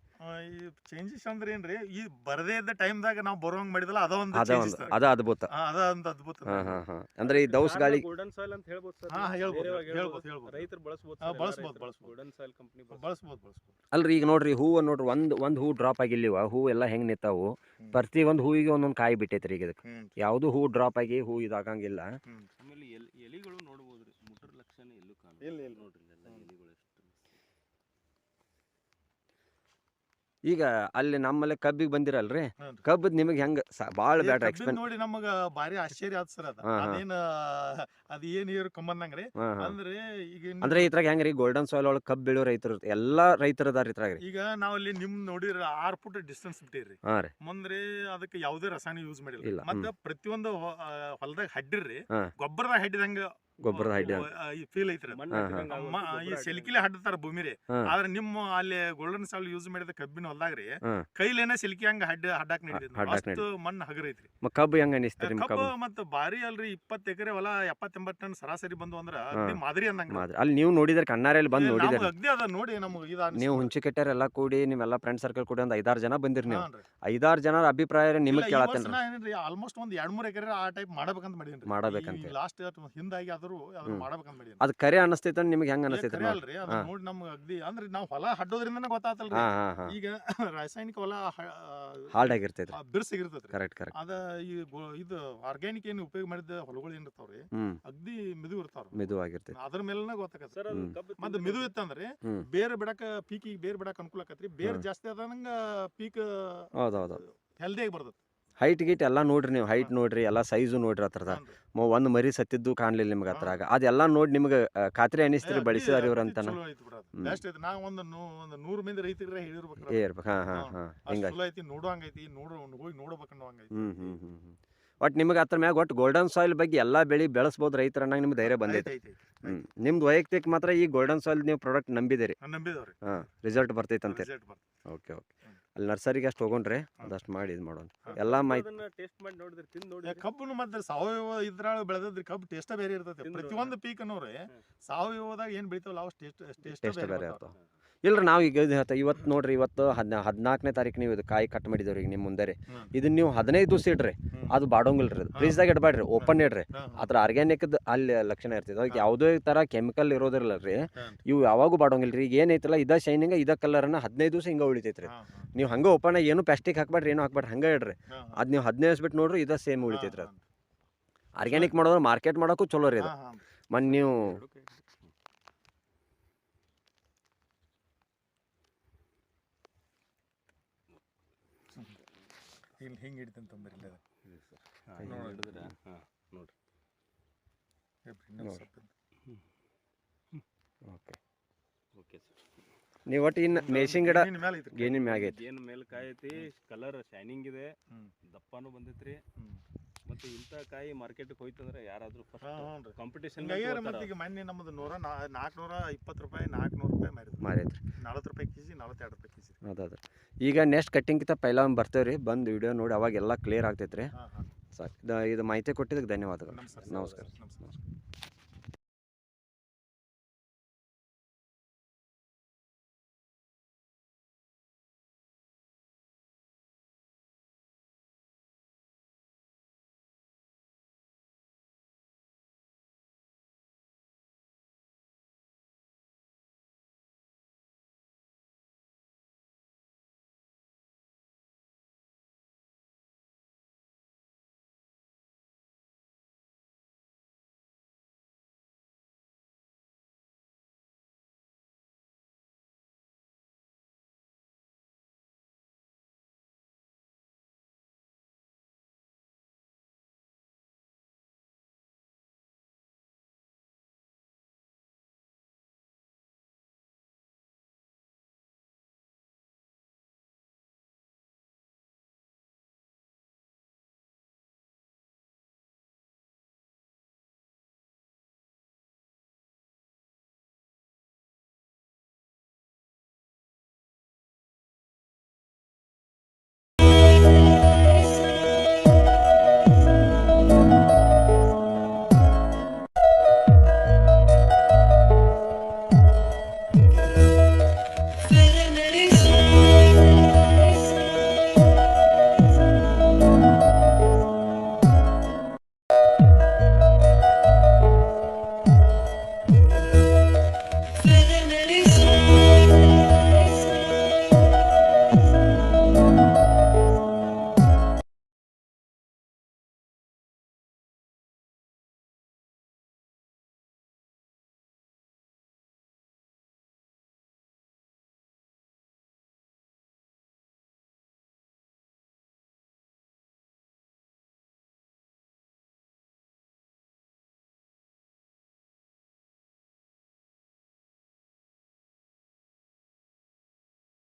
ಈ ಚೇಂಜಸ್ ಅಂದ್ರೆ ಏನ್ರಿ ಈ ಬರದೇ ಇದ್ದ ಟೈಮ್ದಾಗ ನಾವು ಬರುವಂಗ್ ಮಾಡಿದಲ್ಲ ಅದ ಒಂದು ಅದ ಒಂದು ಅದ ಅದ್ಭುತ. ಅದ ಒಂದು ಅದ್ಭುತ ಹಾಂ ಹಾಂ ಹಾಂ. ಅಂದ್ರೆ ಈ ದೌಸ್ ಗಾಳಿ ಗೋಲ್ಡನ್ ಸಾಯಿಲ್ ಅಂತ ಹೇಳ್ಬೋದು ಸರ್? ಹಾ, ಹೇಳ್ಬೋದು, ಹೇಳ್ಬೋದು. ರೈತರು ಬಳಸ್ಬೋದು ಬಳಸ್ಬೋದು, ಬಳಸ್ಬೋದು. ಗೋಲ್ಡನ್ ಸಾಯಿಲ್ ಕಂಪನಿ ಬಳಸ್ಬೋದು. ಅಲ್ರಿ ಈಗ ನೋಡ್ರಿ ಹೂವು ನೋಡ್ರಿ ಒಂದು ಒಂದು ಹೂ ಡ್ರಾಪ್ ಆಗಿಲ್ಲಿವ ಹೂ ಎಲ್ಲ ಹೆಂಗೆ ನಿಂತಾವು? ಪ್ರತಿ ಒಂದು ಹೂವಿಗೆ ಒಂದೊಂದು ಕಾಯಿ ಬಿಟ್ಟೈತ್ರಿ ಈಗ ಇದಕ್ಕೆ ಯಾವುದು ಹೂ ಡ್ರಾಪ್ ಆಗಿ ಹೂ ಇದಾಗಂಗಿಲ್ಲ. ಆಮೇಲೆ ಎಲೆಗಳು ಮುಟ್ರ ಲಕ್ಷಣ ಎಲ್ಲೂ ಕಾಣ ಇಲ್ಲ, ಇಲ್ಲ. ನೋಡ್ರಿ ಎಲ್ಲ ಹ್ಮ್. ಎಲಿಗಳು ಎಷ್ಟು ಈಗ ಅಲ್ಲಿ ನಮ್ಮಲ್ಲಿ ಕಬ್ಬಿಗೆ ಬಂದಿರಲ್ರಿ? ಹ್ಞೂನ್ರಿ. ಕಬ್ಬದ್ ನಿಮಗೆ ಹೆಂಗ್ ಭಾಳ ಕಬ್ಬಿನ್ ಎಕ್ಸ್ಪೆನ್ ನೋಡಿ ನಮಗ ಬಾರಿ ಆಶ್ಚರ್ಯ ಆತ್ ಸರ್ ಅದ. ಹಾ, ಹಾ. ಅದೇನ ಅದ ಏನ್ ಇವ್ರ ಕಂಬಂದಂಗ್ರಿ? ಹಾಂ ಅಂದ್ರೆ ಈಗ ಅಂದ್ರೆ ಅಂದ್ರೆ ಇದ್ರಾಗ ಹೆಂಗ್ರಿ? ಗೋಲ್ಡನ್ ಸಾಯಿಲ್ ಒಳಗೆ ಕಬ್ಬು ಬೆಳೆಯೋ ರೈತರು ಎಲ್ಲಾ ರೈತರ ಅದಾರ ಇದ್ರಾಗ ಈಗ ನಾವ್ ಅಲ್ಲಿ ನಿಮ್ ನೋಡಿರ ಆರ್ ಫುಟ್ ಡಿಸ್ಟೆನ್ಸ್ ಬಿಟ್ಟಿರಿ ಹಾಂ ರೀ. ಮುಂದ್ರಿ ಅದಕ್ಕೆ ಯಾವುದೇ ರಸಾಯನ ಯೂಸ್ ಇಲ್ಲ, ಮಾಡಿಲ್ಲ ಮತ್ತೆ ಪ್ರತಿಯೊಂದು ಹೊಲದಾಗ ಹಡ್ಡಿರ್ರಿ ಹಾ. ಗೊಬ್ಬರದಾಗ ಹಡ್ಡಿದಂಗ ಗೊಬ್ಬರದ ಹೈಡ್ಯ ಫೀಲ್ ಐತ್ರಿ ಅದು. ಮಣ್ಣು ಹಾ, ಹಾ. ಮ- ಈ ಗೊಬ್ಬರ ಸೆಲ್ಕಿಲೆ ಹಡ್ತಾರ ಭೂಮಿ ರೀ ಹಾ. ಆದ್ರೆ ನಿಮ್ಮ ಅಲ್ಲಿ ಗೋಲ್ಡನ್ ಸಾಲ್ ಯೂಸ್ ಮಾಡಿದ ಕಬ್ಬಿನ ಹೊಲ್ದಾಗ್ರಿ ರೀ ಕೈಲೇನ ಸಿಲ್ಕಿ ಹಂಗ ಹಡ್ ಹಡ್ಡಾಕ್ ನೀಡಿದ್ರಿ ಹಡ್ಡಾಕ್ ಅಷ್ಟು ಮಣ್ಣು ಹಗರೈತ್ರಿ ಐತ್ರಿ. ಕಬ್ಬು ಹೆಂಗ ಅನಿಸ್ತೀರಿ ನಿಮ್ಮ ಕಬ್ಬು ಕಬ್ಬು? ಮತ್ತ ಬಾರಿ ಅಲ್ರಿ ಇಪ್ಪತ್ತು ಎಕರೆ ಹೊಲ ಎಪ್ಪತ್ತೆಂಬತ್ ಟನ್ ಸರಾಸರಿ ಬಂದು ಅಂದ್ರ ಮಾದರಿ ಅಂದಂಗ ಅಲ್ಲಿ ನೀವು ನೋಡಿದ್ರೆ ಕಣ್ಣಾರೆಯಲ್ಲಿ ಬಂದು ನೋಡಿದ್ರೆ ಅಗ್ದಿ ಅದ ನೋಡಿ ನಮ್ಗೆ ಇದ ನೀವು ಹುಂಚಿಕೆಟ್ಟರ್ ಎಲ್ಲ ಕೂಡಿ ನಿಮ್ಮೆಲ್ಲ ಫ್ರೆಂಡ್ ಸರ್ಕಲ್ ಕೂಡಿ ಒಂದು ಐದಾರು ಜನ ಬಂದಿರಿ ನೀವು. ಹಾನ್ರಿ. ಐದಾರು ಜನರ ಅಭಿಪ್ರಾಯ ನಿಮಗೆ ಕೇಳತ್ತೇನ್ರಿ. ಏನ್ರಿ ಆಲ್ಮೋಸ್ಟ್ ಒಂದ್ ಎರಡ್ ಮೂರ್ ಎಕರೆ ಆ ಟೈಪ್ ಮಾಡಬೇಕಂತ ಮಾಡಿದ್ರಿ ಮಾಡಬೇಕಂತ. ಲಾಸ್ಟ್ ಹಿಂದಾಗಿ ಆದ್ರೂ ಅದನ್ನ ಅದು ಕರೆ ಅನಿಸ್ತೈತೆ ನಿಮ್ಗೆ ಹೆಂಗ್ ಅನ್ನಿಸ್ತೈತಿ ಅನಿಸ್ತೈತೆ ಖರೆ ಅಲ್ರಿ ಅದನ್ನ ನೋಡಿ ನಮ್ಗೆ ಅಗ್ದಿ. ಅಂದ್ರೆ ನಾವು ಹೊಲ ಹಡ್ಡೋದ್ರಿಂದನೇ ಗೊತ್ತಾತಲ್ರಿ. ಹಾಂ ಹಾಂ ಹಾಂ. ಈಗ ರಾಸಾಯನಿಕ ಹೊಲ ಹಾರ್ಡ್ ಆಗಿರ್ತೈತಿ ಕರೆಕ್ಟ್ ಕರೆಕ್ಟ್ ಅದ ಈ ಗೊ- ಇದು ಆರ್ಗ್ಯಾನಿಕ್ ಏನು ಉಪಯೋಗ ಮಾಡಿದ ಹೊಲಗಳು ಏನ್ ಇರ್ತಾವ್ರಿ ಅಗ್ದಿ ಮಿದು ಇರ್ತಾವ್ರಿ. ಮೆದುವಾಗಿರ್ತೈತಿ ಅದ್ರ ಮೇಲೆನ ಗೊತ್ತಾಕತ್ತ ಸರ್ ಅದು ಹ್ಮ್. ಕಬ್ಬು ಮತ್ತೆ ಮಿದು ಇತ್ತಂದ್ರೆ ಹ್ಮ್. ಬೇರೆ ಬಿಡಕ ಪೀಕಿಗೆ ಬೇರೆ ಬಿಡಕ ಅನುಕೂಲ ಆಕತ್ರಿ. ಬೇರೆ. ಜಾಸ್ತಿ ಆದಂಗ ಪೀಕ್ ಹೆಲ್ದಿ ಆಗಿ ಬರ್ತೈತಿ. ಹೈಟ್ ಗೀಟ್ ಎಲ್ಲ ನೋಡ್ರಿ ನೀವು ಹೈಟ್ ನೋಡ್ರಿ ಎಲ್ಲ ಸೈಜು ನೋಡ್ರಿ ಹತ್ರದ. ಒಂದು ಮರಿ ಸತ್ತಿದ್ದು ಕಾಣ್ಲಿಲ್ಲ ನಿಮ್ಗೆ ಹತ್ರಾಗ. ಅದೆಲ್ಲ ನೋಡಿ ನಿಮ್ಗೆ ಖಾತ್ರಿ ಅನಿಸ್ತೀರಿ ಬಳಸಿದಾರ ಇವ್ರ ಏ ಇರ್ಬೇಕು ಹಾಂ ಹಾಂ ಹಿಂಗಾಗಿ ಒಟ್ಟು ನಿಮ್ಗೆ ಅದ್ರ ಮ್ಯಾಗ ಒಟ್ಟು ಗೋಲ್ಡನ್ ಸಾಯಿಲ್ ಬಗ್ಗೆ ಎಲ್ಲ ಬೆಳೆ ಬೆಳೆಸ್ಬೋದು ರೈತರ ಅನ್ನಂಗೆ ನಿಮ್ಗೆ ಧೈರ್ಯ ಬಂದೈತೆ. ಹ್ಞೂ ನಿಮ್ದು ವೈಯಕ್ತಿಕ ಮಾತ್ರ ಈ ಗೋಲ್ಡನ್ ಸಾಯಿಲ್ ನೀವು ಪ್ರಾಡಕ್ಟ್ ನಂಬಿದಿರಿ. ಹಾಂ ರಿಸಲ್ಟ್ ಬರ್ತೈತೆ. Okay okay. ಅಲ್ಲಿ ನರ್ಸರಿಗೆ ಅಷ್ಟು ತಗೊಂಡ್ರೆ ಅದಷ್ಟು ಮಾಡಿ ಇದು ಮಾಡೋಣ. ಎಲ್ಲ ಮಾಹಿತಿ ಟೇಸ್ಟ್ ಮಾಡಿ ನೋಡಿದ್ರೆ ತಿಂದು ಕಬ್ಬುನು ಮತ್ತೆ ಸಾವಯವ ಇದ್ರಾಗ ಬೆಳೆದ್ರಿ ಕಬ್ಬು ಟೇಸ್ಟ್ ಬೇರೆ ಇರ್ತೈತಿ. ಪ್ರತಿಯೊಂದು ಪೀಕ್ ಅನ್ನೋರಿ ಹ್ಮ್. ಸಾವಯವದಾಗ ಏನ್ ಬೆಳಿತಾವಲ್ಲ ಅವು ಟೇಸ್ಟ್ ಟೇಸ್ಟ್ ಬೇರೆ ಇರ್ತಾವ. ಇಲ್ರಿ ನಾವು ಈಗ ಇದು ಹೇಳ್ತಾ ಇವತ್ತು ನೋಡ್ರಿ ಇವತ್ತು ಹದಿನ ಹದಿನಾಲ್ಕನೇ ತಾರೀಕು ನೀವು ಇದು ಕಾಯಿ ಕಟ್ ಮಾಡಿದವ್ರಿ ಈಗ ನಿಮ್ಮ ಮುಂದೆ ರೀ. ಇದನ್ನ ನೀವು ಹದಿನೈದು ದಿವಸ ಇಡ್ರಿ ಅದು ಬಾಡೋಂಗಿಲ್ಲ ರೀ. ಫ್ರೀಜ್ದಾಗ ಇಡಬೇಡ್ರಿ ಓಪನ್ ಇಡ್ರಿ. ಅದ್ರ ಆರ್ಗ್ಯಾನಿಕ್ದು ಅಲ್ಲಿ ಲಕ್ಷಣ ಇರ್ತದೆ ಅದಕ್ಕೆ. ಯಾವುದೇ ಥರ ಕೆಮಿಕಲ್ ಇರೋದಿಲ್ಲ ರೀ. ಇವು ಯಾವಾಗೂ ಬಾಡೋಂಗಿಲ್ಲ ರೀ ಈಗ ಏನೈತಲ್ಲ ಇದ ಶೈನಿಂಗ್ ಇದ ಕಲರ್ನ ಹದಿನೈದು ದಿವಸ ಹಿಂಗೆ ಉಳಿತೈತ್ರಿ. ನೀವು ಹಂಗೆ ಓಪನ್ ಏನು ಪ್ಲಾಸ್ಟಿಕ್ ಹಾಕ್ಬೇಡ್ರಿ ಏನು ಹಾಕ್ಬೇಡ್ರಿ ಹಂಗೆ ಇಡ್ರಿ. ಅದು ನೀವು ಹದಿನೈದು ದಿವಸ ಬಿಟ್ಟು ನೋಡ್ರಿ ಇದ ಸೇಮ್ ಉಳಿತೈತ್ರಿ ಅದು. ಆರ್ಗ್ಯಾನಿಕ್ ಮಾಡೋದ್ರೆ ಮಾರ್ಕೆಟ್ ಮಾಡೋಕ್ಕೂ ಚಲೋ ರೀ ಅದು. ಹಾ, ಹಾ. ಮನ್ ನೀವು ಇಲ್ಲಿ ಹಿಂಗೆ ಹಿಡಿತೀನಿ ತಂದ್ರಿ ಇಲ್ಲ ಇದೆ ಸರ್. ಹಾ, ಕೈ ಹಿಂಗ್ ನೋಡಿ. ಹಿಡಿದ್ರೆ, ಹಾ, ನೋಡ್ರಿ ಓಕೆ ಓಕೆ ಸರ್ ನೀವು ಒಟ್ಟು ಇನ್ನು ಮೇಸಿಂಗ್ ಗಿಡ ಏನಿನ್ ಮ್ಯಾಲ್ ಐತ್ರಿ. ಗೇನಿನ ಮ್ಯಾಗ ಐತಿ ಏನು ಮೇಲೆ ಕಾಯಿ ಐತಿ ಕಲರ್ ಶೈನಿಂಗ್ ಇದೆ. ದಪ್ಪನೂ ಬಂದೈತ್ರಿ. ಮತ್ತೆ ಇಂಥ ಕಾಯಿ ಮಾರ್ಕೆಟ್ಗೆ ಹೋಯ್ತಂದ್ರೆ ಯಾರಾದ್ರೂ. ಕಾಂಪಿಟೇಷನ್ ಹಿಂಗಾಗ್ಯಾರ ಮತ್ತೆ ಈಗ ಮೊನ್ನೆ ನಮ್ದು ನೂರ ನಾ- ನಾಲ್ಕುನೂರ ಇಪ್ಪತ್ತು ರೂಪಾಯಿ ನಾಲ್ಕುನೂರು ರೂಪಾಯಿ ಮಾರಿದ್ರು. ಮಾರೈತ್ರಿ ನಲವತ್ತು ರೂಪಾಯಿ ಕೆಜಿ ನಲವತ್ತೆರಡು ರೂಪಾಯಿ ಕೆಜಿ. ಅದಾದ್ರೆ. ಈಗ ನೆಕ್ಸ್ಟ್ ಕಟ್ಟಿಂಗ್ಕಿಂತ ಪೈಲ ಬರ್ತೇವೆ ರೀ ಬಂದು ವಿಡಿಯೋ ನೋಡಿ ಅವಾಗ ಎಲ್ಲ ಕ್ಲಿಯರ್ ಆಗ್ತೈತೆ ರೀ ಸಾಕು. ಇದು- ಇದು ಮಾಹಿತಿ ಕೊಟ್ಟಿದ್ದಕ್ಕೆ ಧನ್ಯವಾದಗಳು. ನಮಸ್ಕಾರ. ನಮಸ್ಕಾರ.